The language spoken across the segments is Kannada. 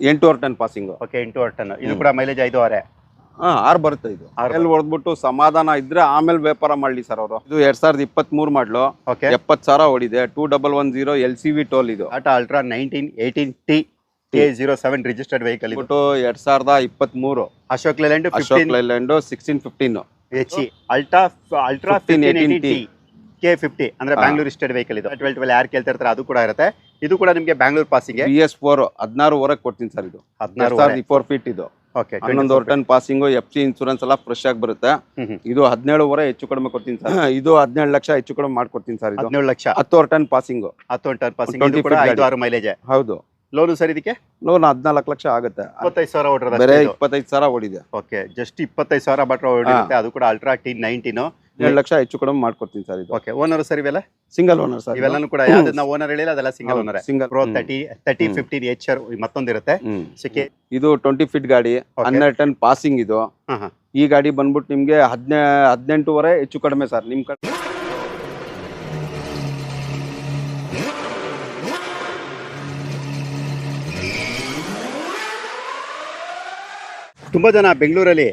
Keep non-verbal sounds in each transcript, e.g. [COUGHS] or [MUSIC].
ಎಂಟೂವರೆ ಟನ್ ಪಾಸಿಂಗ್ ಓಕೆ ಎಂಟೂವರೆ ಟನ್ ಇದು ಕೂಡ ಮೈಲೇಜ್ ಐದೂವರೆ ಹಾ ಆರು ಬರುತ್ತೆ ಇದು. ಅಲ್ಲಿ ಹೊಡೆದ್ಬಿಟ್ಟು ಸಮಾಧಾನ ಇದ್ರೆ ಆಮೇಲೆ ವ್ಯಾಪಾರ ಮಾಡ್ಲಿ ಸರ್ ಅವರು. ಇದು ಎರಡ್ ಸಾವಿರದ ಇಪ್ಪತ್ತ್ ಮೂರು ಮಾಡ್ಲು. ಓಕೆ ಎಪ್ಪತ್ ಸಾವಿರ ಓಡಿದೆ. Two double one zero L C V toll ಇದು. Tata ultra nineteen eighteen T K zero seven registered vehicle ಬಿಟ್ಟು ಎರಡ್ ಸಾವಿರದ ಇಪ್ಪತ್ತ್ ಮೂರು Ashok Leyland Ashok Leyland sixteen fifteen H ultra ultra fifteen 18 T K fifty ಅಂದ್ರೆ. ಬ್ಯಾಂಗ್ಳೂರ್ ಸ್ಟೇಟ್ ವೆಹಿಕಲ್ ಇದು. ಟ್ವೆಲ್ ಟ್ವೆಲ್ ಯಾರು ಕೇಳ್ತಾ ಇರ್ತಾರೆ ಅದು ಕೂಡ ಇರುತ್ತೆ. ಇದು ಕೂಡ ನಿಮಗೆ Bangalore passing B S four ಹದಿನಾರುವರೆಗೆ ಕೊಡ್ತೀನಿ ಸರ್ ಇದು. ಹದಿನಾರು ಸಾವಿರದ ಫೋರ್ ಫೀಟ್ ಇದು. ಓಕೆ ಹನ್ನೊಂದುವರೆ ton passing F C insurance ಎಲ್ಲ ಫ್ರೆಶ್ ಆಗಿ ಬರುತ್ತೆ. ಇದು ಹದಿನೇಳುವರೆ ಹೆಚ್ಚು ಕಡಿಮೆ ಕೊಡ್ತೀನಿ ಸರ್ ಇದು ಹದಿನೇಳು ಲಕ್ಷ ಹೆಚ್ಚು ಕಡಿಮೆ ಮಾಡ್ಕೊಡ್ತೀನಿ ಸರ್ ಇದು. ಹದಿನೇಳು ಲಕ್ಷ. ಹತ್ತುವರೆ ಟನ್ ಪಾಸಿಂಗು ಹತ್ತು ಟನ್ ಪಾಸಿಂಗ್ ಕೂಡ ಐದು. ಆರು ಮೈಲೇಜ್ ಹೌದು. ಲೋನು ಸರ್ ಇದಕ್ಕೆ? ಲೋನ್ ಹದಿನಾಲ್ಕು ಲಕ್ಷ ಆಗುತ್ತೆ. ಇಪ್ಪತ್ತೈದು ಸಾವಿರ ಬೇರೆ ಇಪ್ಪತ್ತೈದು ಸಾವಿರ ಓಡಿದೆ. ಓಕೆ ಜಸ್ಟ್ ಇಪ್ಪತ್ತೈದು ಸಾವಿರ ಬಟ್ರ ಹೊಡಿರುತ್ತೆ ಅದು ಕೂಡ ಅಲ್ಟ್ರಾ ಟಿ ನೈನ್ಟೀನು ಏಳು ಲಕ್ಷ ಹೆಚ್ಚು ಕಡಿಮೆ ಮಾಡ್ಕೊಡ್ತೀನಿ ಸರ್ ಇದು. ಓಕೆ ಓನರ್ ಸರ್ ಇವೆಲ್ಲ? ಸಿಂಗಲ್ ಓನರ್ ಸರ್ ಇವೆಲ್ಲಾನು ಕೂಡ ಯಾವ್ದನ್ನ ಓನರ್ ಹೇಳಿಲ್ಲ ಅದೆಲ್ಲ single owner single pro thirty thirty. Fifteen H R ಮತ್ತೊಂದಿರುತ್ತೆ ಸಿಕ್ಕೆ ಇದು ಟ್ವೆಂಟಿ ಫೀಟ್ ಗಾಡಿ ಹನ್ನೆರಡು ಟನ್ ಪಾಸಿಂಗ್ ಇದು. ಈ ಗಾಡಿ ಬಂದ್ಬಿಟ್ಟು ನಿಮ್ಗೆ ಹದಿನೇ ಹದಿನೆಂಟುವರೆ ಹೆಚ್ಚು ಕಡಿಮೆ ಸರ್ ನಿಮ್ ಕಡೆ. ತುಂಬ ಜನ ಬೆಂಗಳೂರಲ್ಲಿ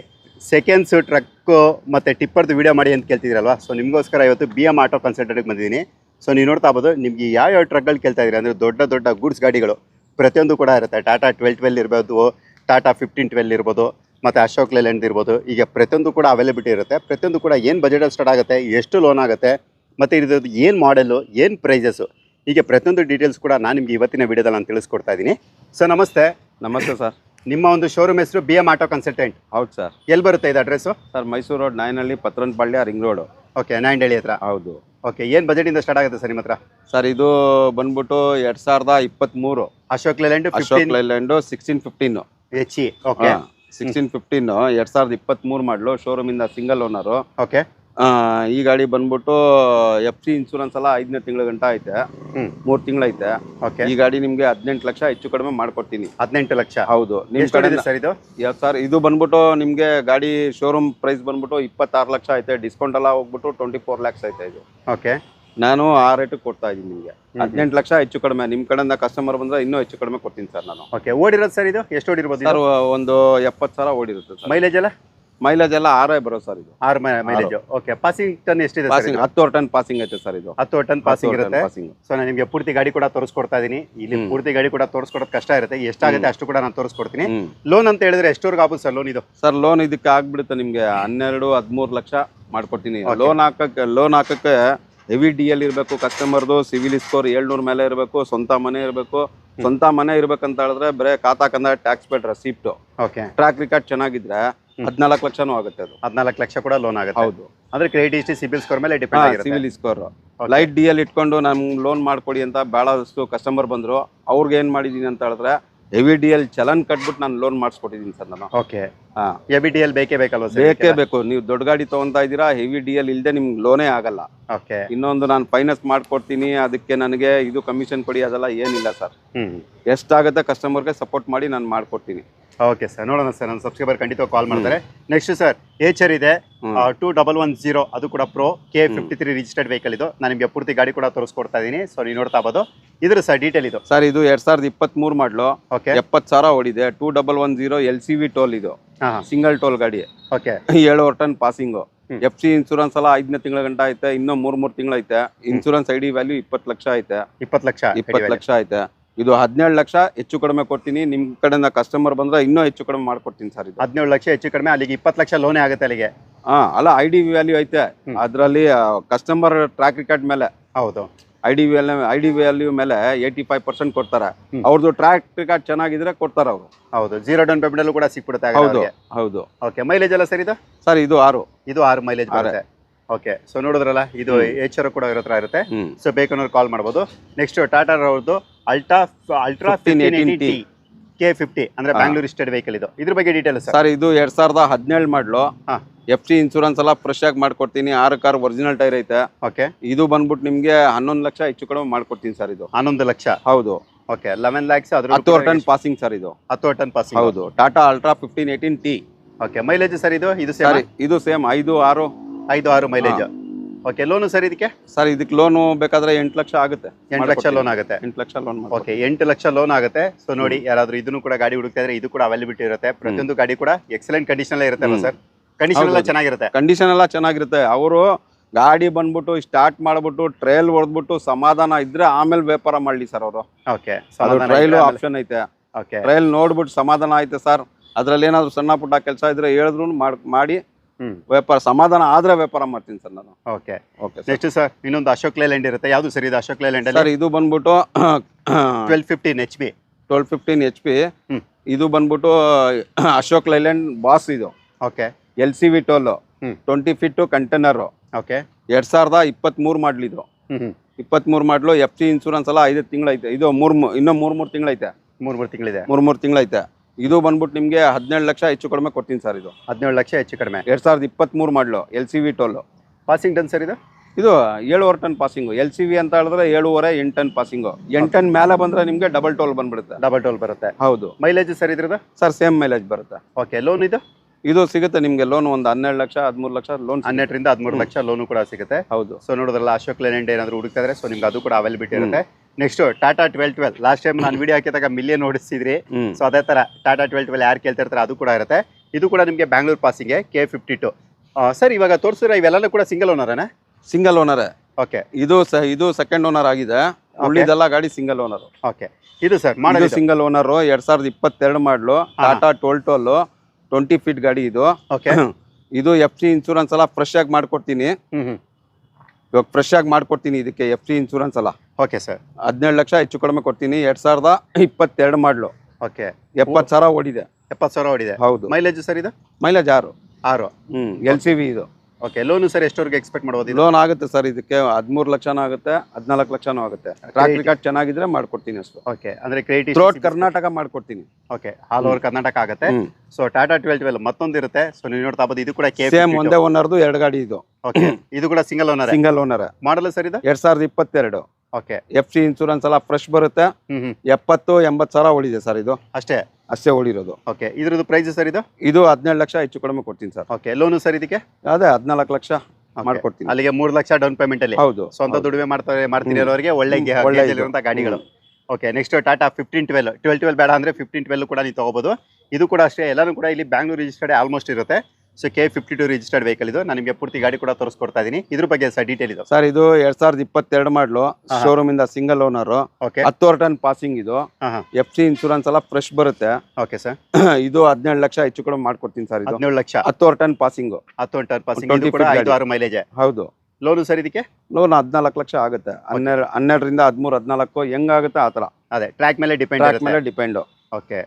ಸೆಕೆಂಡ್ಸ್ ಟ್ರಕ್ಕು ಮತ್ತು ಟಿಪ್ಪರ್ದು ವಿಡಿಯೋ ಮಾಡಿ ಅಂತ ಕೇಳ್ತಿದ್ರಲ್ವಾ ಸೊ ನಿಮಗೋಸ್ಕರ ಇವತ್ತು ಬಿ ಎಂ ಆಟೋ ಕನ್ಸಲ್ಟೆಂಟಿಗೆ ಬಂದಿದ್ದೀನಿ. ಸೊ ನೀವು ನೋಡ್ತಾ ಬೋದು ನಿಮಗೆ ಯಾವ್ಯಾವ ಟ್ರಕ್ಗಳು ಕೇಳ್ತಾ ಇದ್ದೀರಿ? ಅಂದರೆ ದೊಡ್ಡ ದೊಡ್ಡ ಗೂಡ್ಸ್ ಗಾಡಿಗಳು. ಪ್ರತಿಯೊಂದು ಕೂಡ ಇರುತ್ತೆ. ಟಾಟಾ ಟ್ವೆಲ್ ಟ್ವೆಲ್ ಇರ್ಬೋದು ಟಾಟಾ ಫಿಫ್ಟೀನ್ ಟ್ವೆಲ್ ಇರ್ಬೋದು, ಮತ್ತು ಅಶೋಕ್ ಲೆಲೆಂಡ್ ಇರ್ಬೋದು. ಈಗ ಪ್ರತಿಯೊಂದು ಕೂಡ ಅವೈಲಬಿಲಿಟಿ ಇರುತ್ತೆ. ಪ್ರತಿಯೊಂದು ಕೂಡ ಏನು ಬಜೆಟಲ್ಲಿ ಸ್ಟಾರ್ಟ್ ಆಗುತ್ತೆ, ಎಷ್ಟು ಲೋನ್ ಆಗುತ್ತೆ, ಮತ್ತು ಇದ್ರದ್ದು ಏನು ಮಾಡೆಲ್ಲು ಏನು ಪ್ರೈಸಸ್ಸು ಹೀಗೆ ಪ್ರತಿಯೊಂದು ಡೀಟೇಲ್ಸ್ ಕೂಡ ನಾನು ನಿಮಗೆ ಇವತ್ತಿನ ವೀಡಿಯೋದಲ್ಲಿ ನಾನು ತಿಳಿಸ್ಕೊಡ್ತಾ ಇದ್ದೀನಿ. ಸೊ ನಮಸ್ತೆ. ನಮಸ್ತೆ ಸರ್. ನಿಮ್ಮ ಒಂದು ಶೋರೂಮ್ ಹೆಸರು ಬಿ ಎಂ ಆಟೋ ಕನ್ಸಲ್ಟೆಂಟ್ ಹೌದು ಸರ್. ಎಲ್ಲಿ ಬರುತ್ತೆ ಇದು address sir Mysore road ನೈನಲ್ಲಿ Pantharapalya ring road okay Nayandahalli ಹತ್ರ. ಹೌದು. ಓಕೆ ಏನು ಬಜೆಟಿಂದ ಸ್ಟಾರ್ಟ್ ಆಗುತ್ತೆ ಸರ್ ನಿಮ್ಮ ಹತ್ರ? ಸರ್ ಇದು ಬಂದ್ಬಿಟ್ಟು ಎರಡ್ ಸಾವಿರದ ಇಪ್ಪತ್ತ್ಮೂರು Ashok Leyland Ashok Leyland sixteen fifteen H E okay sixteen fifteen ಎರಡ್ ಸಾವಿರದ ಇಪ್ಪತ್ತ್ಮೂರು ಮಾಡಲು ಶೋರೂಮಿಂದ ಇಂದ ಸಿಂಗಲ್ ಓನರು ಓಕೆ ಈ ಗಾಡಿ ಬಂದ್ಬಿಟ್ಟು ಎಫ್ ಸಿ ಇನ್ಸೂರೆನ್ಸ್ ಎಲ್ಲ ಐದನೇ ತಿಂಗಳ ಗಂಟ ಐತೆ. ಮೂರ್ ತಿಂಗಳೈತೆ ಓಕೆ ಈ ಗಾಡಿ ನಿಮ್ಗೆ ಹದಿನೆಂಟು ಲಕ್ಷ ಹೆಚ್ಚು ಕಡಿಮೆ ಮಾಡ್ಕೊಡ್ತೀನಿ. ಹದಿನೆಂಟು ಲಕ್ಷ. ಹೌದು. ನಿಮ್ ಕಡೆ ಸರ್ ಇದು? ಸರ್ ಇದು ಬಂದ್ಬಿಟ್ಟು ನಿಮ್ಗೆ ಗಾಡಿ ಶೋರೂಮ್ ಪ್ರೈಸ್ ಬಂದ್ಬಿಟ್ಟು ಇಪ್ಪತ್ತಾರು ಲಕ್ಷ ಐತೆ. ಡಿಸ್ಕೌಂಟ್ ಎಲ್ಲ ಹೋಗ್ಬಿಟ್ಟು ಟ್ವೆಂಟಿ ಫೋರ್ ಲ್ಯಾಕ್ಸ್ ಐತೆ ಇದು. ಓಕೆ ನಾನು ಆ ರೇಟ್ ಕೊಡ್ತಾ ಇದ್ದೀನಿ ನಿಮಗೆ. ಹದಿನೆಂಟು ಲಕ್ಷ ಹೆಚ್ಚು ಕಡಿಮೆ. ನಿಮ್ ಕಡೆಯಿಂದ ಕಸ್ಟಮರ್ ಬಂದ್ರೆ ಇನ್ನೂ ಹೆಚ್ಚು ಕಡಿಮೆ ಕೊಡ್ತೀನಿ ಸರ್ ನಾನು. ಓಕೆ ಓಡಿರೋದು ಸರ್ ಇದು? ಎಷ್ಟು ಓಡಿರ್ಬೋದು ಸರ್ ಒಂದು ಎಪ್ಪತ್ತು ಸಾವಿರ ಓಡಿರುತ್ತೆ ಸರ್. ಮೈಲೇಜ್ ಎಲ್ಲ? ಮೈಲೇಜ್ ಎಲ್ಲ ಆರೇ ಬರೋ ಸರ್ ಇದು. ಆರು ಮೈಲೇಜ್ ಓಕೆ ಪಾಸಿಂಗ್ ಟನ್ ಎಷ್ಟಿದೆ ಪಾಸಿಂಗ್ ಹತ್ತು ಟನ್ ಪಾಸಿಂಗ್ ಐತೆ ಸರ್ ಇದು. ಹತ್ತು ಟನ್ ಪಾಸಿಂಗ್ ಇರುತ್ತೆ. ಪಾಸಿಂಗ್ ಸೊ ನಾನು ನಿಮಗೆ ಪೂರ್ತಿ ಗಾಡಿ ಕೂಡ ತೋರಿಸ್ಕೊಡ್ತಾ ಇದ್ದೀನಿ ಇಲ್ಲಿ ಪೂರ್ತಿ ಗಾಡಿ ಕೂಡ ತೋರಿಸ್ಕೊಡೋದು ಕಷ್ಟ ಇರುತ್ತೆ. ಎಷ್ಟಾಗುತ್ತೆ ಅಷ್ಟು ಕೂಡ ನಾನು ತೋರಿಸ್ಕೊಡ್ತೀನಿ. ಲೋನ್ ಅಂತ ಹೇಳಿದ್ರೆ ಎಷ್ಟವರೆಗೂ ಆಗುತ್ತೆ ಸರ್ ಲೋನ್ ಇದು? ಸರ್ ಲೋನ್ ಇದಕ್ಕೆ ಆಗ್ಬಿಡುತ್ತೆ ನಿಮಗೆ ಹನ್ನೆರಡು ಹದಿಮೂರು ಲಕ್ಷ ಮಾಡ್ಕೊಡ್ತೀನಿ. ಲೋನ್ ಹಾಕಕ್ಕೆ ಲೋನ್ ಹಾಕಕ್ಕೆ ಹೆವಿ ಡಿ ಎಲ್ ಇರಬೇಕು ಕಸ್ಟಮರ್ದು ಸಿವಿಲ್ ಸ್ಕೋರ್ ಏಳ್ನೂರ ಮೇಲೆ ಇರಬೇಕು ಸ್ವಂತ ಮನೆ ಇರಬೇಕು. ಸ್ವಂತ ಮನೆ ಇರ್ಬೇಕಂತ ಹೇಳಿದ್ರೆ ಬರೇ ಖಾತಾ ಕಂದ tax paid receipt okay track record ಚೆನ್ನಾಗಿದ್ರೆ ಹದಿನಾಲ್ಕು ಲಕ್ಷನೂ ಆಗುತ್ತೆ ಅದು. ಹದಿನಾಲ್ಕು ಲಕ್ಷ ಕೂಡ ಲೋನ್ ಆಗುತ್ತೆ. ಹೌದು. ಅಂದ್ರೆ ಕ್ರೆಡಿಟ್ ಹಿಸ್ಟ್ರಿ ಸಿಬಿಲ್ ಸ್ಕೋರ್ ಮೇಲೆ ಡಿಪೆಂಡ್ ಆಗಿರುತ್ತೆ. CIBIL score light D L ಇಟ್ಕೊಂಡು ನಮ್ಗೆ ಲೋನ್ ಮಾಡ್ಕೊಡಿ ಅಂತ ಬಹಳಷ್ಟು ಕಸ್ಟಮರ್ ಬಂದ್ರು. ಅವ್ರಿಗೆ ಏನ್ ಮಾಡಿದೀನಿ ಅಂತ ಹೇಳಿದ್ರೆ ಹೆವಿ ಡಿ ಎಲ್ ಚಲನ್ ಕಟ್ಬಿಟ್ಟು ನಾನು ಲೋನ್ ಮಾಡಿಸ್ಕೊಟ್ಟಿದ್ದೀನಿ ಸರ್ ನಾನು. ಓಕೆ ಹಾಂ. ಎವಿ ಬಿ ಎಲ್ ಬೇಕೇ ಬೇಕಲ್ವ ಸರ್ ಬೇಕೇ ಬೇಕು. ನೀವು ದೊಡ್ಡ ಗಾಡಿ ತಗೊಂತಾ ಇದ್ದೀರಾ ಹೆವಿ ಡಿ ಎಲ್ ಇಲ್ಲದೆ ನಿಮ್ಗೆ ಲೋನೇ ಆಗಲ್ಲ. ಓಕೆ ಇನ್ನೊಂದು ನಾನು ಫೈನಾನ್ಸ್ ಮಾಡ್ಕೊಡ್ತೀನಿ ಅದಕ್ಕೆ ನನಗೆ ಇದು ಕಮಿಷನ್ ಕೊಡಿ ಅದೆಲ್ಲ ಏನಿಲ್ಲ ಸರ್. ಹ್ಮ್. ಎಷ್ಟಾಗುತ್ತೆ ಕಸ್ಟಮರ್ಗೆ ಸಪೋರ್ಟ್ ಮಾಡಿ ನಾನು ಮಾಡ್ಕೊಡ್ತೀನಿ. ಓಕೆ ಸರ್ ನೋಡೋಣ ಸರ್ ನನ್ನ ಸಬ್ಸ್ಕ್ರೈಬರ್ ಖಂಡಿತ ಕಾಲ್ ಮಾಡ್ತಾರೆ. ನೆಕ್ಸ್ಟ್ ಸರ್ ಏಚರ್ ಇದೆ. ಟೂ ಡಬಲ್ ಒನ್ ಜೀರೋ ಅದು ಕೂಡ pro K fifty three registered vehicle ಇದು. ನಾನು ನಿಮಗೆ ಪೂರ್ತಿ ಗಾಡಿ ಕೂಡ ತೋರಿಸ್ಕೊಡ್ತಾ ಇದ್ದೀನಿ ಸೊ ನೀವು ನೋಡ್ತಾ ಇರ್ಬೋದು. ಇದ್ರ ಸರ್ ಡೀಟೇಲ್ ಇದು. ಸರ್ ಇದು ಎರಡ್ ಸಾವಿರದ ಇಪ್ಪತ್ತ್ ಮೂರು ಮಾಡಲು ಓಕೆ ಎಪ್ಪತ್ತು ಸಾವಿರ ಓಡಿದೆ. Two double one zero L C V toll ಇದು. ಸಿಂಗಲ್ ಟೋಲ್ ಗಾಡಿ. ಓಕೆ ಏಳುವರೆ ton passing. F C insurance ಎಲ್ಲ ಐದನೇ ತಿಂಗಳ ಗಂಟ ಐತೆ ಇನ್ನೂ ಮೂರ್ ಮೂರ್ ತಿಂಗಳು ಐತೆ. ಇನ್ಸೂರೆನ್ಸ್ ಐ ಡಿ ವ್ಯಾಲ್ಯೂ ಇಪ್ಪತ್ತು ಲಕ್ಷ ಐತೆ. ಇಪ್ಪತ್ತು ಲಕ್ಷ. ಇಪ್ಪತ್ತು ಲಕ್ಷ ಐತೆ. ಇದು ಹದಿನೇಳು ಲಕ್ಷ ಹೆಚ್ಚು ಕಡಿಮೆ ಕೊಡ್ತೀನಿ. ನಿಮ್ ಕಡೆಯಿಂದ ಕಸ್ಟಮರ್ ಬಂದ್ರೆ ಇನ್ನೂ ಹೆಚ್ಚು ಕಡಿಮೆ ಮಾಡ್ಕೊಡ್ತೀನಿ ಸರ್ ಇದು. ಹದಿನೇಳು ಲಕ್ಷ ಹೆಚ್ಚು ಕಡಿಮೆ ಅಲ್ಲಿಗೆ ಇಪ್ಪತ್ತು ಲಕ್ಷ ಲೋನೇ ಆಗುತ್ತೆ ಅಲ್ಲಿಗೆ. ಹಾ ಅಲ್ಲ ಐ ಡಿ ವ್ಯಾಲ್ಯೂ ಐತೆ. ಅದರಲ್ಲಿ ಕಸ್ಟಮರ್ ಟ್ರ್ಯಾಕ್ ರಿಕಾರ್ಡ್ ಮೇಲೆ ಹೌದು. I D value I D value ಮೇಲೆ ಏಯ್ಟಿ ಫೈವ್ ಪರ್ಸೆಂಟ್ ಕೊಡ್ತಾರೆ. ಅವ್ರದ್ದು ಟ್ರ್ಯಾಕ್ ರಿಕಾರ್ಡ್ ಚೆನ್ನಾಗಿದ್ರೆ ಕೊಡ್ತಾರೆ ಅವರು. ಹೌದು ಜೀರೋ ಡೌನ್ ಪೇಮೆಂಟ್ ಕೂಡ ಸಿಕ್ಬಿಡುತ್ತೆ ಹೌದು ಹೌದು. ಓಕೆ ಮೈಲೇಜ್ ಎಲ್ಲ ಸರ್ ಇದು? ಸರ್ ಇದು ಆರು. ಇದು ಆರು ಮೈಲೇಜ್. ಬರುತ್ತೆ. ಓಕೆ ಸೊ ನೋಡಿದ್ರಲ್ಲ ಇದು ಎಚ್ ಕೂಡ ಇರೋ ಹತ್ರ ಇರುತ್ತೆ. ಸೊ ಬೇಕನ್ನೋರು ಕಾಲ್ ಮಾಡ್ಬೋದು. ನೆಕ್ಸ್ಟ್ ಟಾಟಾ ಅವ್ರದ್ದು ಅಲ್ಟಾ Ultra 15, fifteen T K fifty ಅಂದ್ರೆ. ಬ್ಯಾಂಗ್ಳೂರ್ ಸ್ಟೇಟ್ ವೆಹಿಕಲ್ ಇದು. ಇದ್ರ ಬಗ್ಗೆ ಡೀಟೇಲ್ ಸರ್. ಇದು ಎರಡ್ ಸಾವಿರದ ಹದಿನೇಳು ಮಾಡ್ಲು. ಎಫ್ ಸಿ ಇನ್ಸೂರೆನ್ಸ್ ಎಲ್ಲ ಫ್ರೆಶ್ ಆಗಿ ಮಾಡ್ಕೊಡ್ತೀನಿ. ಆರು ಕಾರ್ ಒರಿಜಿನಲ್ ಟೈರ್ ಐತೆ. ಓಕೆ ಇದು ಬಂದ್ಬಿಟ್ಟು ನಿಮ್ಗೆ ಹನ್ನೊಂದು ಲಕ್ಷ ಹೆಚ್ಚು ಕಡಿಮೆ ಮಾಡ್ಕೊಡ್ತೀನಿ ಸರ್ ಇದು. ಹನ್ನೊಂದು ಲಕ್ಷ. ಹೌದು. ಓಕೆ ಲೆವೆನ್ ಲ್ಯಾಕ್ಸ್ ಅದ್ರ ಹತ್ತು ಟನ್ ಪಾಸಿಂಗ್ ಸರ್ ಇದು. ಹತ್ತು ಟನ್ ಪಾಸಿಂಗ್ ಹೌದು. Tata Ultra fifteen eighteen T okay mileage sir ಇದು? ಇದು ಸರ್ ಸೇಮ್ ಇದು ಸೇಮ್ ಐದು ಆರು. ಐದು ಆರು ಮೈಲೇಜ್ ಓಕೆ ಲೋನು ಸರ್ ಇದಕ್ಕೆ? ಸರ್ ಇದಕ್ಕೆ ಲೋನು ಬೇಕಾದ್ರೆ ಎಂಟು ಲಕ್ಷ ಆಗುತ್ತೆ. ಎಂಟು ಲಕ್ಷ ಲೋನ್ ಆಗುತ್ತೆ. ಎಂಟು ಲಕ್ಷ ಲೋನ್ ಓಕೆ ಎಂಟು ಲಕ್ಷ ಲೋನ್ ಆಗುತ್ತೆ. ಸೊ ನೋಡಿ ಯಾರಾದ್ರೂ ಇದನ್ನು ಕೂಡ ಗಾಡಿ ಹುಡುಕ್ತಾ ಇದ್ರೆ ಇದು ಕೂಡ ಅವೈಲಬಿಲಿಟಿ ಇರುತ್ತೆ. ಪ್ರತಿಯೊಂದು ಗಾಡಿ ಕೂಡ ಎಕ್ಸಲೆಂಟ್ ಕಂಡೀಷನ್ ಇರುತ್ತೆ. ಸರ್? ಕಂಡೀಷನ್ ಎಲ್ಲ ಚೆನ್ನಾಗಿರುತ್ತೆ. ಕಂಡೀಷನ್ ಎಲ್ಲ ಚೆನ್ನಾಗಿರುತ್ತೆ. ಅವರು ಗಾಡಿ ಬಂದ್ಬಿಟ್ಟು ಸ್ಟಾರ್ಟ್ ಮಾಡ್ಬಿಟ್ಟು ಟ್ರೈಲ್ ಹೊಡೆದ್ಬಿಟ್ಟು ಸಮಾಧಾನ ಇದ್ರೆ ಆಮೇಲೆ ವ್ಯಾಪಾರ ಮಾಡ್ಲಿ ಸರ್ ಅವರು. ಓಕೆ ಅದು ಟ್ರಯಲ್ ಆಪ್ಷನ್ ಐತೆ. ಓಕೆ ಟ್ರೈಲ್ ನೋಡ್ಬಿಟ್ಟು ಸಮಾಧಾನ ಐತೆ ಸರ್. ಅದ್ರಲ್ಲಿ ಏನಾದ್ರು ಸಣ್ಣ ಪುಟ್ಟ ಕೆಲಸ ಇದ್ರೆ ಹೇಳಿದ್ರು ಮಾಡಿ ವ್ಯಾಪಾರ ಸಮಾಧಾನ ಆದ್ರೆ ವ್ಯಾಪಾರ ಮಾಡ್ತೀನಿ ಸರ್ ನಾನು. ಓಕೆ. ಓಕೆ ನೆಕ್ಸ್ಟ್ ಸರ್ ಇನ್ನೊಂದು ಅಶೋಕ್ ಲೇಲ್ಯಾಂಡ್ ಇರುತ್ತೆ. ಯಾವುದು ಸರ್ ಇದು ಅಶೋಕ್ ಲೇಲ್ಯಾಂಡ್ ಸರ್ ಇದು ಬಂದ್ಬಿಟ್ಟು [COUGHS] twelve fifteen H P twelve fifteen H P ಇದು ಬಂದ್ಬಿಟ್ಟು [COUGHS] ಅಶೋಕ್ ಲೈಲ್ಯಾಂಡ್ ಬಾಸ್ ಇದು. Okay. L C V toll. Twenty feet container. Okay. ಎರಡ್ ಸಾವಿರದ ಇಪ್ಪತ್ತ್ಮೂರು ಮಾಡ್ಲಿದ್ದು ಹ್ಮ್ ಇಪ್ಪತ್ತ್ ಇಪ್ಪತ್ತ್ಮೂರು ಮಾಡ್ಲು ಎಫ್ ಸಿ ಇನ್ಸೂರೆನ್ಸ್ ಎಲ್ಲ ಐದು ತಿಂಗಳೈತೆ. ಇದು ಮೂರು ಇನ್ನೂ ಮೂರು ಮೂರು ತಿಂಗಳೈತೆ. ಮೂರ್ ಮೂರು ತಿಂಗಳಿದೆ. ಮೂರು ಮೂರು ತಿಂಗಳೈತೆ. ಇದು ಬಂದ್ಬಿಟ್ಟು ನಿಮಗೆ ಹದಿನೇಳು ಲಕ್ಷ ಹೆಚ್ಚು ಕಡಿಮೆ ಕೊಡ್ತೀನಿ ಸರ್ ಇದು. ಹದಿನೇಳು ಲಕ್ಷ ಹೆಚ್ಚು ಕಡಿಮೆ. ಎರಡ್ ಸಾವಿರದ ಇಪ್ಪತ್ತ್ಮೂರು model L C V toll. Passing ton sir ಇದು? ಇದು ಏಳುವರೆ ton passing L C V ಅಂತ ಹೇಳಿದ್ರೆ ಏಳುವರೆ ಎಂಟು ಟನ್ ಪಾಸಿಂಗು ಎಂಟು ಟನ್ ಮೇಲೆ ಬಂದ್ರೆ ನಿಮಗೆ ಡಬಲ್ ಟೋಲ್ ಬಂದ್ಬಿಡುತ್ತೆ. ಡಬಲ್ ಟೋಲ್ ಬರುತ್ತೆ. ಹೌದು. ಮೈಲೇಜ್ ಸರ್ ಇದ್ರದ್ದು? ಸರ್ ಸೇಮ್ ಮೈಲೇಜ್ ಬರುತ್ತೆ. ಓಕೆ ಲೋನ್ ಇದು? ಇದು ಸಿಗುತ್ತೆ ನಿಮಗೆ ಲೋನ್ ಒಂದು ಹನ್ನೆರಡು ಲಕ್ಷ ಹದಿಮೂರು ಲಕ್ಷ ಲೋನ್ ಹನ್ನೆರಡರಿಂದ ಹದಿಮೂರು ಲಕ್ಷ ಲೋನು ಕೂಡ ಸಿಗುತ್ತೆ. ಹೌದು. ಸೊ ನೋಡೋದ್ರಲ್ಲ ಅಶೋಕ್ ಲೇಲ್ಯಾಂಡ್ ಏನಾದ್ರು ಹುಡುಕಿದ್ರೆ ಸೊ ನಿಮ್ಗೆ ಅದು ಕೂಡ ಅವೈಲಬಿಲಿಟಿ ಇರುತ್ತೆ. Next Tata twelve twelve last time ನಾನು ವಿಡಿಯೋ ಹಾಕಿದಾಗ ಮಿಲಿಯನ್ ಓಡಿಸಿದ್ರಿ ಸೊ ಅದೇ ತರ ಟಾಟಾ ಟ್ವೆಲ್ ಟ್ವೆಲ್ ಯಾರು ಕೇಳ್ತಾ ಇರ್ತಾರೆ ಅದು ಕೂಡ ಇರುತ್ತೆ. ಇದು ಕೂಡ ನಿಮಗೆ Bangalore passing K fifty two sir ಇವಾಗ ತೋರಿಸಿದ್ರೆ ಇವೆಲ್ಲ ಕೂಡ ಸಿಂಗಲ್ ಓನರನೇ ಸಿಂಗಲ್ ಓನರ್ ಓಕೆ ಇದು ಇದು ಸೆಕೆಂಡ್ ಓನರ್ ಆಗಿದೆ. ಉಳಿದೆಲ್ಲ ಗಾಡಿ ಸಿಂಗಲ್ ಓನರ್ ಓಕೆ ಇದು ಸರ್ ಇದು ಸಿಂಗಲ್ ಓನರ್ ಎರಡ್ ಸಾವಿರದ ಇಪ್ಪತ್ತೆರಡು model. Tata toll toll twenty feet ಗಾಡಿ ಇದು. ಓಕೆ [CLEARS THROAT] ಇದು ಎಫ್ ಸಿ ಇನ್ಸೂರೆನ್ಸ್ ಎಲ್ಲ ಫ್ರೆಶ್ ಆಗಿ ಮಾಡ್ಕೊಡ್ತೀನಿ. ಇವಾಗ ಫ್ರೆಶ್ ಆಗಿ ಮಾಡ್ಕೊಡ್ತೀನಿ ಇದಕ್ಕೆ ಎಫ್ ಸಿ ಇನ್ಸೂರೆನ್ಸ್ ಎಲ್ಲ. ಓಕೆ ಸರ್ ಹದಿನೇಳು ಲಕ್ಷ ಹೆಚ್ಚು ಕಡಿಮೆ ಕೊಡ್ತೀನಿ. ಎರಡ್ ಸಾವಿರದ ಇಪ್ಪತ್ತೆರಡು ಮಾಡ್ಲು. ಓಕೆ ಎಪ್ಪತ್ತು ಸಾವಿರ ಓಡಿದೆ. ಎಪ್ಪತ್ತು ಸಾವಿರ ಓಡಿದೆ. ಹೌದು. ಮೈಲೇಜ್ ಸರ್ ಇದು? ಮೈಲೇಜ್ ಆರು. ಆರು. ಹ್ಮ್ ಎಲ್ ಸಿ ವಿ ಇದು. ಓಕೆ ಲೋನು ಸರ್ ಎಷ್ಟವರೆಗೆ ಎಕ್ಸ್ಪೆಕ್ಟ್ ಮಾಡ್ಬೋದು ಲೋನ್ ಆಗುತ್ತೆ ಸರ್ ಇದಕ್ಕೆ. ಹದಿಮೂರು ಲಕ್ಷನೂ ಆಗುತ್ತೆ ಹದಿನಾಲ್ಕು ಲಕ್ಷನೂ ಆಗುತ್ತೆ. ಟ್ರಾಕ್ ರಿಕಾರ್ಡ್ ಚೆನ್ನಾಗಿದ್ರೆ ಮಾಡ್ಕೊಡ್ತೀನಿ ಅಷ್ಟು. ಓಕೆ ಅಂದ್ರೆ ಕ್ರೆಡಿಟ್ ಥ್ರೋಟ್ ಕರ್ನಾಟಕ ಮಾಡ್ಕೊಡ್ತೀನಿ. ಓಕೆ ಆಲ್ ಓವರ್ ಕರ್ನಾಟಕ ಆಗುತ್ತೆ. ಸೊ ಟಾಟಾ ಟ್ವೆಲ್ ಟ್ವೆಲ್ ಮತ್ತೊಂದು ಇರುತ್ತೆ. ಸೊ ನೀವು ನೋಡ್ತಾ ಬೋದು ಇದು ಕೂಡ ಸೇಮ್ ಒಂದೇ ಓನರ್ದು ಎರಡು ಗಾಡಿ ಇದು. ಓಕೆ ಇದು ಕೂಡ single owner single owner model sir ಇದು? ಎರಡ್ ಸಾವಿರದ ಇಪ್ಪತ್ತೆರಡು. ಓಕೆ ಎಫ್ ಸಿ ಇನ್ಸೂರೆನ್ಸ್ ಎಲ್ಲ ಫ್ರೆಶ್ ಬರುತ್ತೆ. ಎಪ್ಪತ್ತು ಎಂಬತ್ತು ಸಾವಿರ ಉಳಿದೆ ಸರ್ ಇದು. ಅಷ್ಟೇ? ಅಷ್ಟೇ ಉಳಿರೋದು. ಓಕೆ ಇದ್ರದ್ದು ಪ್ರೈಸ್ ಸರ್ ಇದು? ಇದು ಹದಿನೇಳು ಲಕ್ಷ ಹೆಚ್ಚು ಕಡಿಮೆ ಕೊಡ್ತೀನಿ ಸರ್. ಓಕೆ ಲೋನು ಸರ್ ಇದಕ್ಕೆ? ಅದೇ ಹದಿನಾಲ್ಕು ಲಕ್ಷ ಮಾಡ್ಕೊಡ್ತೀನಿ. ಅಲ್ಲಿಗೆ ಮೂರು ಲಕ್ಷ ಡೌನ್ ಪೇಮೆಂಟ್ ಅಲ್ಲಿ? ಹೌದು. ಸ್ವಂತ ದುಡಿಮೆ ಮಾಡ್ತಾರೆ ಒಳ್ಳೆ ಹ್ಮ್. ಒಳ್ಳೆ. ಇರುವಂತ ಗಾಡಿಗಳು. Okay next Tata fifteen twelve twelve twelve ಬೇಡ ಅಂದ್ರೆ ಫಿಫ್ಟೀನ್ ಟ್ವೆಲ್ ಕೂಡ ನೀವು ತಗೋಬಹುದು ಇದು ಕೂಡ ಅಷ್ಟೇ. ಎಲ್ಲರೂ ಕೂಡ ಇಲ್ಲಿ ಬ್ಯಾಂಗ್ಳೂರ್ ರಿಜಿಸ್ಟರ್ಡ್ ಆಲ್ಮೋಸ್ಟ್ ಇರುತ್ತೆ. So K fifty two registered vehicle ಇದು. ನಾನು ನಿಮಗೆ ಪೂರ್ತಿ ಗಾಡಿ ಕೂಡ ತೋರಿಸ್ಕೊಡ್ತಾ ಇದೀನಿ. ಇದ್ರ ಬಗ್ಗೆ ಸರ್ ಡೀಟೇಲ್ ಇದು. ಸರ್ ಇದು ಎರಡ್ ಸಾವಿರದ ಇಪ್ಪತ್ತೆರಡು ಮಾಡ್ಲು. ಶೋರೂಮ್ ಇಂದ ಸಿಂಗಲ್ ಓನರ್ ಓಕೆ ಹತ್ತುವರೆ ಟನ್ ಪಾಸಿಂಗ್ ಇದು. ಎಫ್ ಸಿ ಇನ್ಸೂರೆನ್ಸ್ ಎಲ್ಲ ಫ್ರೆಶ್ ಬರುತ್ತೆ. ಓಕೆ ಸರ್ [CLEARS THROAT] ಇದು ಹದಿನೇಳು ಲಕ್ಷ ಹೆಚ್ಚು ಕೂಡ ಮಾಡ್ಕೊಡ್ತೀನಿ ಸರ್ ಇದು. ಹದಿನೇಳು ಲಕ್ಷ. ಹತ್ತು ಟನ್ ಪಾಸಿಂಗ್ ಹತ್ತು ಟನ್ ಪಾಸಿಂಗ್. ಆರು ಮೈಲೇಜ್ ಹೌದು. ಲೋನು ಸರ್ ಇದಕ್ಕೆ? ಲೋನ್ ಹದಿನಾಲ್ಕು ಲಕ್ಷ ಆಗುತ್ತೆ. ಹನ್ನೆರಡು ಹನ್ನೆರಡರಿಂದ ಹದಿಮೂರು ಹದಿನಾಲ್ಕು ಹೆಂಗಾಗುತ್ತೆ ಆ ಥರ. ಅದೇ ಟ್ರ್ಯಾಕ್ ಮೇಲೆ ಡಿಪೆಂಡ್ ಮೇಲೆ ಡಿಪೆಂಡ್ ಓಕೆ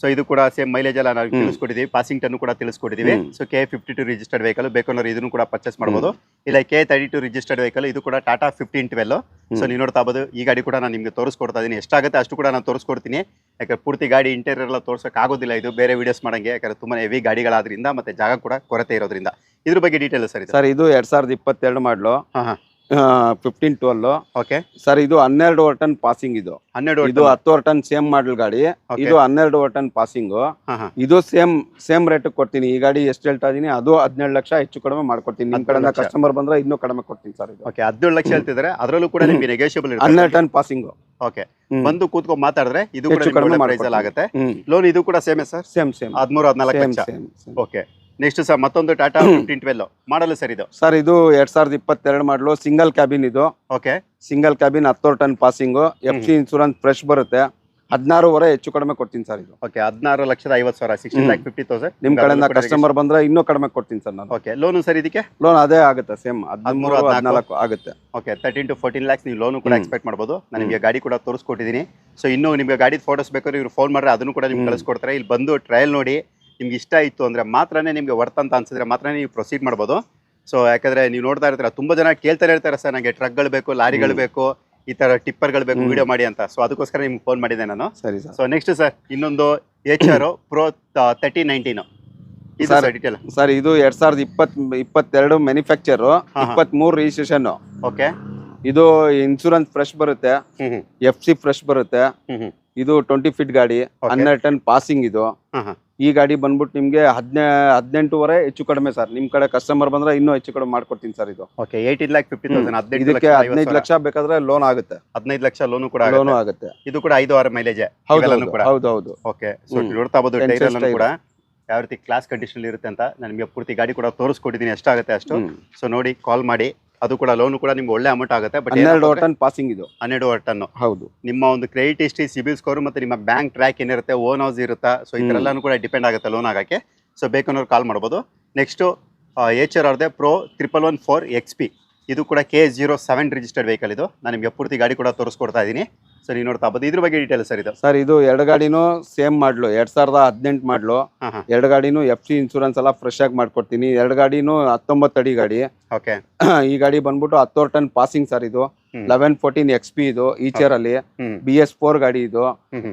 ಸೊ ಇದು ಕೂಡ ಸೇಮ್ ಮೈಲೇಜ್ ಎಲ್ಲ ನಾವು. ತಿಳಿಸ್ಕೊಟ್ಟಿದ್ದೀವಿ. ಪಾಸಿಂಗ್ ಟನ್ ಕೂಡ ತಿಳಿಸ್ಕೊಟ್ಟಿದ್ದೀವಿ. So K fifty two registered vehicle ಬೇಕಂದ್ರೆ ಇದನ್ನು ಕೂಡ ಪರ್ಚೇಸ್ ಮಾಡ್ಬೋದು. ಇಲ್ಲ K thirty two registered vehicle ಇದು ಕೂಡ ಟಾಟಾ ಫಿಫ್ಟೀನ್ ಟ್ವೆಲ್ ಸೊ ನೀವು ನೋಡ್ತಾ ಬೋದು ಈ ಗಾಡಿ ಕೂಡ ನಾನು ನಿಮಗೆ ತೋರಿಸ್ಕೊಡ್ತಾ ಇದ್ದೀನಿ ಎಷ್ಟಾಗುತ್ತೆ ಅಷ್ಟು ಕೂಡ ನಾನು ತೋರಿಸ್ಕೊಡ್ತೀನಿ. ಯಾಕಂದ್ರೆ ಪೂರ್ತಿ ಗಾಡಿ ಇಂಟೀರಿಯರ್ ಎಲ್ಲ ತೋರ್ಸೋಕೆ ಆಗೋದಿಲ್ಲ ಇದು. ಬೇರೆ ವಿಡಿಯೋಸ್ ಮಾಡಂಗೆ. ಯಾಕಂದ್ರೆ ತುಂಬಾ ಹೆವಿ ಗಾಡಿಗಳಾದ್ರಿಂದ ಮತ್ತೆ ಜಾಗ ಕೂಡ ಕೊರತೆ ಇರೋದ್ರಿಂದ. ಇದ್ರ ಬಗ್ಗೆ ಡೀಟೇಲ್ ಸರ್ ಸರ್ ಇದು ಎರಡ್ ಸಾವಿರದ ಇಪ್ಪತ್ತೆರಡು model fifteen twelve okay sir ಇದು ಹನ್ನೆರಡು ಟನ್ ಪಾಸಿಂಗ್ ಇದು. ಹನ್ನೆರಡು ಇದು ಹತ್ತು ಟನ್ ಸೇಮ್ ಮಾಡಲ್ ಗಾಡಿ. ಇದು ಹನ್ನೆರಡು ಟನ್ ಪಾಸಿಂಗ್ ಇದು ಸೇಮ್ ಸೇಮ್ ರೇಟ್ ಕೊಡ್ತೀನಿ. ಈ ಗಾಡಿ ಎಷ್ಟು ಹೇಳ್ತಾ ಇದೀನಿ ಅದು ಹದಿನೇಳು ಲಕ್ಷ ಹೆಚ್ಚು ಕಡಿಮೆ ಮಾಡ್ಕೊಡ್ತೀನಿ. ನಿಮ್ 17 ಕಡೆಯಿಂದ ಕಸ್ಟಮರ್ ಬಂದ್ರೆ ಇನ್ನೂ ಕಡಿಮೆ ಕೊಡ್ತೀನಿ ಸರ್ ಇದು. ಓಕೆ ಹದಿನೇಳು ಲಕ್ಷ ಹೇಳ್ತಿದ್ರೆ. ಅದರಲ್ಲೂ ಕೂಡ ನಿಮಗೆ ನೆಗೋಷಿಯಬಲ್ ಹನ್ನೆರಡು ಟನ್ ಪಾಸಿಂಗ್ ಓಕೆ ಬಂದು ಕೂತ್ಕೊಂಡು ಮಾತಾಡಿದ್ರೆ ಇದು ಕೂಡ ಕಡಿಮೆ ಪ್ರೈಸ್ ಅಲ್ಲಿ ಆಗುತ್ತೆ. ಲೋನ್ ಇದು ಕೂಡ ಸೇಮೇ ಸರ್ ಸೇಮ್ ಸೇಮ್ ಹದಿಮೂರು ಹದಿನಾಲ್ಕು ಲಕ್ಷ. ಓಕೆ ನೆಕ್ಸ್ಟ್ ಸರ್ ಮತ್ತೊಂದು Tata fifteen twelve model sir ಇದು? ಸರ್ ಇದು ಎರಡ್ ಸಾವಿರದ ಇಪ್ಪತ್ತೆರಡು ಮಾಡಲು ಸಿಂಗಲ್ ಕ್ಯಾಬಿನ್ ಇದು. ಓಕೆ ಸಿಂಗಲ್ ಕ್ಯಾಬಿನ್ ಹತ್ತುವರೆ ton passing F C insurance fresh ಬರುತ್ತೆ. ಹದಿನಾರೂವರೆ ಹೆಚ್ಚು ಕಡಿಮೆ ಕೊಡ್ತೀನಿ ಸರ್ ಇದು. ಓಕೆ ಹದಿನಾರು ಲಕ್ಷದ ಐವತ್ತು ಸಾವಿರ ಸಿಕ್ಸ್ಟಿ. ಲ್ಯಾಕ್ ಫಿಫ್ಟಿ ತೌಸಂಡ್ ನಿಮ್ ಕಡೆಯಿಂದ ಕಸ್ಟಮರ್ ಬಂದ್ರೆ ಇನ್ನೂ ಕಡಿಮೆ ಕೊಡ್ತೀನಿ ಸರ್ ನಾನು. ಓಕೆ ಲೋನು ಸರ್ ಇದಕ್ಕೆ? ಲೋನ್ ಅದೇ ಆಗುತ್ತೆ ಸೇಮ್ ಹದಿಮೂರು ಹದಿನಾಲ್ಕು. ಹದಿನಾಲ್ಕು ಆಗುತ್ತೆ. Okay thirteen to fourteen lakhs ನೀವು ಲೋನು ಕೂಡ ಎಕ್ಸ್ಪೆಕ್ಟ್ ಮಾಡ್ಬೋದು. ನಾನು ನಿಮಗೆ ಗಾಡಿ ಕೂಡ ತೋರಿಸ್ಕೊಟ್ಟಿದ್ದೀನಿ. ಸೊ ಇನ್ನೂ ನಿಮಗೆ ಗಾಡಿ ಫೋಟೋಸ್ ಬೇಕಾದ್ರೆ ಇವ್ರು ಫೋನ್ ಮಾಡ್ರೆ ಅದನ್ನು ಕೂಡ ನಿಮ್ಗೆ. ಕಳಿಸ್ಕೊಡ್ತಾರೆ. ಇಲ್ಲಿ ಬಂದು ಟ್ರಯಲ್ ನೋಡಿ. ನಿಮ್ಗೆ ಇಷ್ಟ ಆಯಿತು ಅಂದರೆ ಮಾತ್ರನೇ ನಿಮಗೆ ವರ್ತ್ ಅಂತ ಅನ್ಸಿದ್ರೆ ಮಾತ್ರ ನೀವು ಪ್ರೊಸೀಡ್ ಮಾಡ್ಬೋದು. ಸೊ ಯಾಕಂದ್ರೆ ನೀವು ನೋಡ್ತಾ ಇರ್ತೀರ ತುಂಬ ಜನ ಕೇಳ್ತಾರೆ ಇರ್ತಾರೆ ಸರ್ ನನಗೆ ಟ್ರಕ್ಗಳು ಬೇಕು ಲಾರಿಗಳು. ಬೇಕು ಈ ಥರ ಟಿಪ್ಪರ್ಗಳು ಬೇಕು ವೀಡಿಯೋ ಮಾಡಿ ಅಂತ. ಸೊ ಅದಕ್ಕೋಸ್ಕರ ನಿಮ್ಗೆ ಫೋನ್ ಮಾಡಿದೆ ನಾನು. ಸರಿ ಸರ್. ಸೊ ನೆಕ್ಸ್ಟ್ ಸರ್ ಇನ್ನೊಂದು H R pro thirty nineteen sir detail sir ಇದು ಎರಡ್ ಸಾವಿರದ ಇಪ್ಪತ್ ಇಪ್ಪತ್ತೆರಡು ಮ್ಯಾನುಫ್ಯಾಕ್ಚರ್. ಇಪ್ಪತ್ತ್ ಮೂರು ರಿಜಿಸ್ಟ್ರೇಷನ್ ಓಕೆ ಇದು ಇನ್ಶೂರೆನ್ಸ್ ಫ್ರೆಶ್ ಬರುತ್ತೆ. ಎಫ್ ಸಿ ಫ್ರೆಶ್ ಬರುತ್ತೆ. ಇದು ಟ್ವೆಂಟಿ ಫೀಟ್ ಗಾಡಿ. ಹನ್ನೆರಡು ಟನ್ ಪಾಸಿಂಗ್ ಇದು. ಈ ಗಾಡಿ ಬಂದ್ಬಿಟ್ಟು ನಿಮ್ಗೆ ಹದಿನೆ ಹದಿನೆಂಟುವರೆ ಹೆಚ್ಚು ಕಡಿಮೆ ಸರ್. ನಿಮ್ ಕಡೆ ಕಸ್ಟಮರ್ ಬಂದ್ರೆ ಇನ್ನೂ ಹೆಚ್ಚು ಕಡಿಮೆ ಮಾಡ್ಕೊಡ್ತೀನಿ ಸರ್ ಇದು. Okay eighteen lakh fifty thousand ಹದಿನೈದು ಇದಕ್ಕೆ ಹದಿನೈದು ಲಕ್ಷ ಬೇಕಾದ್ರೆ ಲೋನ್ ಆಗುತ್ತೆ. ಹದಿನೈದು ಲಕ್ಷ ಲೋನು ಕೂಡ ಲೋನು ಆಗುತ್ತೆ. ಇದು ಕೂಡ ಐದು ಆರು ಮೈಲೇಜ್ ಹೌದು ಹೌದು ಹೌದು ಓಕೆ ಸೊ. ನೋಡ್ತಾ ಬೋದು ಕೂಡ ಯಾವ ರೀತಿ ಕ್ಲಾಸ್ ಕಂಡೀಷನ್ ಇರುತ್ತೆ ಅಂತ ನಾನು ನಿಮಗೆ ಪೂರ್ತಿ ಗಾಡಿ ಕೂಡ ತೋರಿಸ್ಕೊಟ್ಟಿದ್ದೀನಿ ಎಷ್ಟಾಗುತ್ತೆ ಅಷ್ಟು. ಸೊ ನೋಡಿ ಕಾಲ್ ಮಾಡಿ. ಅದು ಕೂಡ ಲೋನ್ ಕೂಡ ನಿಮ್ಗೆ ಒಳ್ಳೆ ಅಮೌಂಟ್ ಆಗುತ್ತೆ ಬಟ್ ಹನ್ನೆರಡು ಟನ್ ಪಾಸಿಂಗ್ ಇದು. ಹನ್ನೆರಡು ಟನ್ ಹೌದು. ನಿಮ್ಮ ಒಂದು ಕ್ರೆಡಿಟ್ ಹಿಸ್ಟ್ರಿ ಸಿಬಿಲ್ ಸ್ಕೋರ್ ಮತ್ತೆ ನಿಮ್ಮ ಬ್ಯಾಂಕ್ ಟ್ರ್ಯಾಕ್ ಏನಿರುತ್ತೆ ಓನ್ ಹೌಸ್ ಇರುತ್ತಾ? ಸೊ. ಎಲ್ಲಾನು ಕೂಡ ಡಿಪೆಂಡ್ ಆಗುತ್ತೆ ಲೋನ್ ಆಗಕ್ಕೆ. ಸೊ ಬೇಕನ್ನೋರು ಕಾಲ್ ಮಾಡ್ಬೋದು. ನೆಕ್ಸ್ಟು ಎಚ್ ಆರ್ ಅವ್ರದ್ದೇ pro triple one four X P ಇದು ಕೂಡ K zero seven registered vehicle ಇದು. ನಾನು ನಿಮಗೆ ಪೂರ್ತಿ ಗಾಡಿ ಕೂಡ ತೋರಿಸ್ಕೊಡ್ತಾ ಇದ್ದೀನಿ. ಸೊ ನೀವು ನೋಡ್ತಾ ಬೋದು ಇದ್ರ ಬಗ್ಗೆ ಡೀಟೇಲ್ ಸರ್ ಇದು. ಸರ್ ಇದು ಎರಡು ಗಾಡಿನೂ ಸೇಮ್ ಮಾಡ್ಲು ಎರಡ್ ಸಾವಿರದ ಹದಿನೆಂಟು ಮಾಡ್ಲು. ಎರಡು ಗಾಡಿನೂ ಎಫ್ ಸಿ ಇನ್ಶೂರೆನ್ಸ್ ಎಲ್ಲ ಫ್ರೆಶ್ ಆಗಿ ಮಾಡ್ಕೊಡ್ತೀನಿ. ಎರಡು ಗಾಡಿನೂ ಹತ್ತೊಂಬತ್ತು ಅಡಿ ಗಾಡಿ. ಓಕೆ ಈ ಗಾಡಿ ಬಂದ್ಬಿಟ್ಟು ಹತ್ತೋರ್ ಟನ್ ಪಾಸಿಂಗ್ ಸರ್ ಇದು. ಲೆವೆನ್ ಫೋರ್ಟೀನ್ ಎಕ್ಸ್ ಪಿ ಇದು ಈಚರ್ ಅಲ್ಲಿ ಬಿ ಎಸ್ ಫೋರ್ ಗಾಡಿ ಇದು.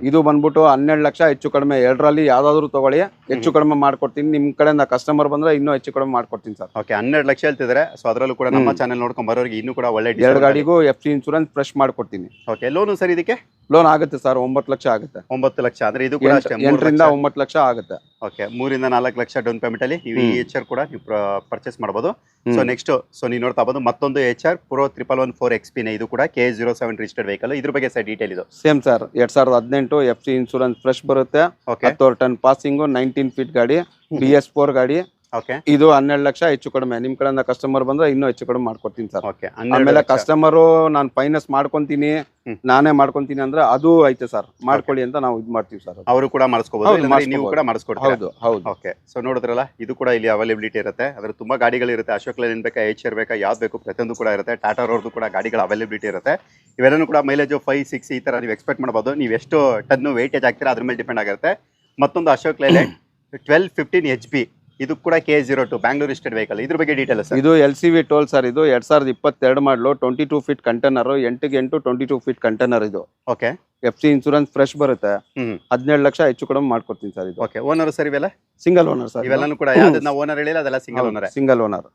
ಇದು ಬಂದ್ಬಿಟ್ಟು ಹನ್ನೆರಡು ಲಕ್ಷ ಹೆಚ್ಚು ಕಡಿಮೆ ಎರಡರಲ್ಲಿ ಯಾವ್ದಾದ್ರು ತಗೊಳ್ಳಿ ಹೆಚ್ಚು ಕಡಿಮೆ ಮಾಡ್ಕೊಡ್ತೀನಿ. ನಿಮ್ ಕಡೆಯಿಂದ ಕಸ್ಟಮರ್ ಬಂದ್ರೆ ಇನ್ನೂ ಹೆಚ್ಚು ಕಡಿಮೆ ಮಾಡ್ಕೊಡ್ತೀನಿ ಸರ್. ಓಕೆ ಹನ್ನೆರಡು ಲಕ್ಷ ಹೇಳ್ತಿದ್ರೆ. ಸೊ ಅದರಲ್ಲೂ ಕೂಡ ನಮ್ಮ. ಚಾನೆಲ್ ನೋಡ್ಕೊಂಡ್ ಬರೋರಿಗೆ ಇನ್ನೂ ಕೂಡ ಒಳ್ಳೆ ಎರಡು ಗಾಡಿಗೂ ಎಫ್ ಸಿ ಇನ್ಶೂರೆನ್ಸ್ ಫ್ರೆಶ್ ಮಾಡ್ಕೊಡ್ತೀನಿ. ಓಕೆ ಲೋನು ಸರ್ ಇದಕ್ಕೆ? ಲೋನ್ ಆಗುತ್ತೆ ಸರ್ ಒಂಬತ್ತು ಲಕ್ಷ ಆಗುತ್ತೆ. ಒಂಬತ್ತು ಲಕ್ಷ ಅಂದ್ರೆ ಇದು ಕೂಡ ಎಂಟರಿಂದ ಒಂಬತ್ತು ಲಕ್ಷ ಆಗುತ್ತೆ. ಓಕೆ ಮೂರಿಂದ ನಾಲ್ಕು ಲಕ್ಷ ಡೌನ್ ಪೇಮೆಂಟ್ ಅಲ್ಲಿ ನೀವು ಈ. ಎಚ್ ಆರ್ ಕೂಡ ನೀವು ಪರ್ಚೇಸ್ ಮಾಡಬಹುದು ಸೊ. ನೆಕ್ಸ್ಟ್ ಸೊ ನೀವು ನೋಡ್ತಾ ಬೋದು ಮತ್ತೊಂದು H R pro triple one four X ಪಿನೇ ಇದು ಕೂಡ K zero seven registered vehicle ಇದ್ರ ಬಗ್ಗೆ ಸರ್ ಡೀಟೇಲ್ ಇದು? ಸೇಮ್ ಸರ್ ಎರಡ್ ಸಾವಿರದ ಹದಿನೆಂಟು ಎಫ್ ಸಿ ಇನ್ಶೂರೆನ್ಸ್ ಫ್ರೆಶ್ ಬರುತ್ತೆ. ಓಕೆ ಹತ್ತೋರ್ ಟನ್ ಪಾಸಿಂಗು ನೈನ್ಟೀನ್ ಫೀಟ್ ಗಾಡಿ ಬಿ ಎಸ್ ಫೋರ್ ಗಾಡಿ ಇದು ಹನ್ನೆರಡು ಲಕ್ಷ ಹೆಚ್ಚು ಕಡಿಮೆ. ನಿಮ್ ಕಡೆಯಿಂದ ಕಸ್ಟಮರ್ ಬಂದ್ರೆ ಇನ್ನೂ ಹೆಚ್ಚು ಕಡಿಮೆ ಮಾಡ್ಕೊಡ್ತೀನಿ ಸರ್. ಆಮೇಲೆ ಕಸ್ಟಮರು ನಾನು ಫೈನಾನ್ಸ್ ಮಾಡ್ಕೊಂತೀನಿ ನಾನೇ ಮಾಡ್ಕೊಂತೀನಿ ಅಂದ್ರೆ ಅದು ಐತೆ ಸರ್. ಮಾಡ್ಕೊಳ್ಳಿ ಅಂತ ನಾವು ಇದು ಮಾಡ್ತೀವಿ ಸರ್ ಅವರು ಕೂಡ ಮಾಡಿಸ್ಕೋಬಹುದು ಹೌದು, ನೀವು ಕೂಡ ಮಾಡಿಸ್ಕೊಡ್ತೀರಾ? ಹೌದು ಹೌದು. ಓಕೆ ಸೊ ನೋಡಿದ್ರಲ್ಲ ಇದು ಕೂಡ ಇಲ್ಲಿ ಅವೈಲೇಬಿಲಿಟಿ ಇರುತ್ತೆ. ಅದ್ರ ತುಂಬಾ ಗಾಡಿಗಳು ಇರುತ್ತೆ. ಅಶೋಕ್ ಲೈನ್ ಬೇಕಾ ಎಚ್ ಇರ್ಬೇಕಾ ಯಾವ್ದು ಬೇಕು ಪ್ರತಿಯೊಂದು ಕೂಡ ಇರುತ್ತೆ. ಟಾಟಾ ಅವ್ರದ್ದು ಕೂಡ ಗಾಡಿಗಳ ಅವೈಲೇಬಿಲಿಟಿ ಇರುತ್ತೆ. ಇವೆಲ್ಲನೂ ಕೂಡ ಮೈಲೇಜ್ ಫೈವ್ ಸಿಕ್ಸ್ ಈ ತರ ನೀವು ಎಕ್ಸ್ಪೆಕ್ಟ್ ಮಾಡಬಹುದು ನೀವು ಎಷ್ಟು ಟನ್ ವೇಟೇಜ್ ಆಗ್ತೀರಾ ಅದ್ರ ಮೇಲೆ ಡಿಪೆಂಡ್ ಆಗಿರುತ್ತೆ. ಮತ್ತೊಂದು Ashok Leyland twelve fifteen H B ಇದು ಕೂಡ K zero two Bangalore state vehicle ಇದ್ರ ಬಗ್ಗೆ ಡೀಟೇಲ್ ಸರ್ ಇದು L C V toll sir ಇದು ಎರಡ್ ಸಾವಿರದ ಇಪ್ಪತ್ತೆರಡು model twenty two feet container ಎಂಟಿಗೆ ಎಂಟು ಟ್ವೆಂಟಿ ಟೂ ಫೀಟ್ ಕಂಟೈನರ್ ಇದು. Okay F C insurance fresh ಬರುತ್ತೆ. ಹದಿನೇಳು ಲಕ್ಷ ಹೆಚ್ಚು ಕಡಿಮೆ ಮಾಡ್ಕೊಡ್ತೀನಿ ಸರ್ ಇದು. ಓಕೆ ಓನರ್ ಸರ್ ಇವೆಲ್ಲ? ಸಿಂಗಲ್ ಓನರ್ ಸರ್ ಇವೆಲ್ಲನೂ ಕೂಡ ಯಾವ್ದು ಓನರ್ ಹೇಳಿಲ್ಲ ಅದೆಲ್ಲ ಸಿಂಗಲ್ ಓನರ್ ಸಿಂಗಲ್ ಓನರ್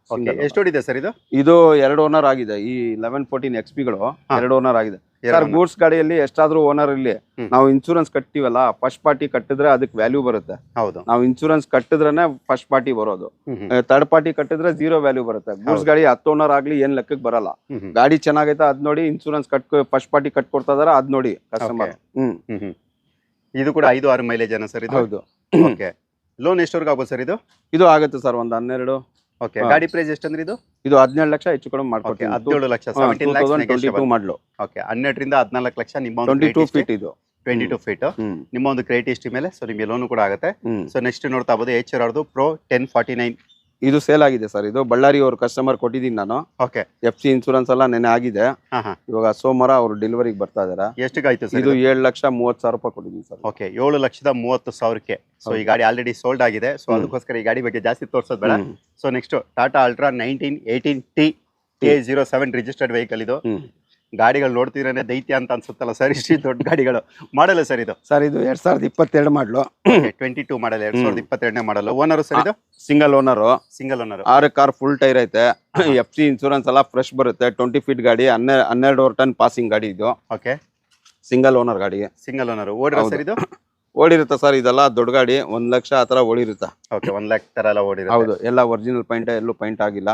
ಎಷ್ಟು ಓಡಿದೆ ಸರ್ ಇದು? ಇದು ಎರಡು ಓನರ್ ಆಗಿದೆ. ಈ ಲೆವೆನ್ ಫೋರ್ಟೀನ್ ಎಕ್ಸ್ ಪಿಗಳು. ಎರಡು ಓನರ್ ಆಗಿದೆ. ಸರ್. ಗೂಡ್ಸ್ ಗಾಡಿಯಲ್ಲಿ ಎಷ್ಟಾದ್ರೂ ಓನರ್ ಇಲ್ಲಿ. ನಾವು ಇನ್ಶೂರೆನ್ಸ್ ಕಟ್ತೀವಲ್ಲ ಫಸ್ಟ್ ಪಾರ್ಟಿ ಕಟ್ಟಿದ್ರೆ ಅದಕ್ಕೆ ವ್ಯಾಲ್ಯೂ ಬರುತ್ತೆ. ಹೌದು. ನಾವು ಇನ್ಶೂರೆನ್ಸ್ ಕಟ್ಟಿದ್ರೇನೆ ಫಸ್ಟ್ ಪಾರ್ಟಿ ಬರೋದು. ಥರ್ಡ್ ಪಾರ್ಟಿ ಕಟ್ಟಿದ್ರೆ ಜೀರೋ ವ್ಯಾಲ್ಯೂ ಬರುತ್ತೆ. ಗೂಡ್ಸ್ ಗಾಡಿ ಹತ್ತು ಓನರ್ ಆಗ್ಲಿ ಏನ್ ಲೆಕ್ಕಕ್ಕೆ ಬರಲ್ಲ. ಗಾಡಿ ಚೆನ್ನಾಗೈತೆ ಅದ್ ನೋಡಿ ಇನ್ಶೂರೆನ್ಸ್ ಕಟ್ ಫಸ್ಟ್ ಪಾರ್ಟಿ ಕಟ್ಕೊಡ್ತಾ ಇದಾರೆ ಅದ್ ನೋಡಿ ಕಸ್ಟಮರ್ ಹ್ಮ್. ಇದು ಕೂಡ ಐದು ಆರು ಮೈಲೇಜ್ ಅನ್ನ ಸರ್ ಇದು? ಹೌದು. ಓಕೆ ಲೋನ್ ಎಷ್ಟವರೆಗೂ ಆಗ್ಬೋದು ಸರ್ ಇದು? ಇದು ಆಗುತ್ತೆ ಸರ್ ಒಂದು ಹನ್ನೆರಡು. ಓಕೆ ಗಾಡಿ ಪ್ರೈಸ್ ಎಷ್ಟು ಅಂದ್ರೆ ಇದು? ಇದು ಹದಿನೇಳು ಲಕ್ಷ ಹೆಚ್ಚು ಕಡಿಮೆ ಮಾಡ್ಕೊಡ್ತೀನಿ. ಹದಿನೇಳು lakh twenty two model okay ಹನ್ನೆರಡರಿಂದ ಹದಿನಾಲ್ಕು ಲಕ್ಷ ನಿಮ್ಮ ಟ್ವೆಂಟಿ ಟೂ ಫೀಟ್ ಇದು. ಟ್ವೆಂಟಿ ಟೂ ಫೀಟ್ ನಿಮ್ಮ ಒಂದು ಕ್ರೆಡಿಟ್ ಹಿಸ್ಟ್ರಿ ಮೇಲೆ ಸೊ ನಿಮಗೆ ಲೋನು ಕೂಡ ಆಗುತ್ತೆ. ಸೊ ನೆಕ್ಸ್ಟ್ ನೋಡ್ತಾ ಬೋದು ಎಚ್ ಆರ್ ಅವ್ರದ್ದು ಪ್ರೋ ಟೆನ್ ಫಾರ್ಟಿ ನೈನ್ ಇದು ಸೇಲ್ ಆಗಿದೆ ಸರ್ ಇದು ಬಳ್ಳಾರಿ ಅವ್ರ ಕಸ್ಟಮರ್ ಕೊಟ್ಟಿದ್ದೀನಿ ನಾನು. ಓಕೆ ಎಫ್ ಸಿ ಇನ್ಸೂರೆನ್ಸ್ ಎಲ್ಲ ನೆನೆ ಆಗಿದೆ. ಇವಾಗ ಸೋಮವಾರ ಅವ್ರು ಡೆಲಿವರಿಗೆ ಬರ್ತಾ ಇದಾರೆ. ಎಷ್ಟು ಆಯ್ತು ಸರ್ ಇದು ಏಳು ಲಕ್ಷ ಮೂವತ್ತು ಸಾವಿರ ರೂಪಾಯಿ ಕೊಟ್ಟಿದ್ದೀನಿ ಸರ್ ಓಕೆ ಏಳು ಲಕ್ಷದ ಮೂವತ್ತು ಸಾವಿರಕ್ಕೆ. ಸೊ ಈ ಗಾಡಿ ಆಲ್ರೆಡಿ ಸೋಲ್ಡ್ ಆಗಿದೆ. ಸೊ ಅದಕ್ಕೋಸ್ಕರ ಈ ಗಾಡಿ ಬಗ್ಗೆ ಜಾಸ್ತಿ ತೋರಿಸೋದು ಬೇಡ. So next Tata Ultra nineteen eighteen T K zero seven registered vehicle ಇದು. ಗಾಡಿಗಳು ನೋಡ್ತಿದ್ರೆ ದೈತ್ಯ ಅಂತ ಅನ್ಸುತ್ತಲ್ಲ ಸರ್? ಇಷ್ಟು [LAUGHS] ದೊಡ್ಡ ಗಾಡಿಗಳು. ಮಾಡಲ್ಲ ಸರ್ ಇದು? ಸರ್ ಇದು ಎರಡ್ ಸಾವಿರದ ಇಪ್ಪತ್ತೆರಡು ಮಾಡಲು. ಟ್ವೆಂಟಿ ಟೂ ಮಾಡಲ್ಲ ಎರಡ್ ಸಾವಿರದ ಇಪ್ಪತ್ತೆರಡನೇ ಮಾಡಲ್ಲ. ಓನರ್ ಸರ್ ಇದು? ಸಿಂಗಲ್ ಓನರು ಸಿಂಗಲ್ ಓನರ್ ಆರು ಕಾರ್ ಫುಲ್ ಟೈರ್ ಐತೆ. ಎಫ್ ಸಿ ಇನ್ಶೂರೆನ್ಸ್ ಎಲ್ಲ ಫ್ರೆಶ್ ಬರುತ್ತೆ. ಟ್ವೆಂಟಿ ಫೀಟ್ ಗಾಡಿ ಹನ್ನೆ ಹನ್ನೆರಡುವರೆ ಟನ್ ಪಾಸಿಂಗ್ ಗಾಡಿ ಇದು. ಓಕೆ ಸಿಂಗಲ್ ಓನರ್ ಗಾಡಿ. ಸಿಂಗಲ್ ಓನರ್ ಓಡಿರೋ ಸರ್ ಇದು? ಓಡಿರುತ್ತೆ ಸರ್ ಇದೆಲ್ಲ ದೊಡ್ಡ ಗಾಡಿ. ಒಂದ್ ಲಕ್ಷ ಆ ಥರ ಓಡಿರುತ್ತೆ. ಓಕೆ ಒನ್ ಲ್ಯಾಕ್ ತರ ಎಲ್ಲ ಓಡಿರೋ ಹೌದು. ಎಲ್ಲ ಒರಿಜಿನಲ್ ಪಾಯಿಂಟ್ ಎಲ್ಲೂ ಪಾಯಿಂಟ್ ಆಗಿಲ್ಲ.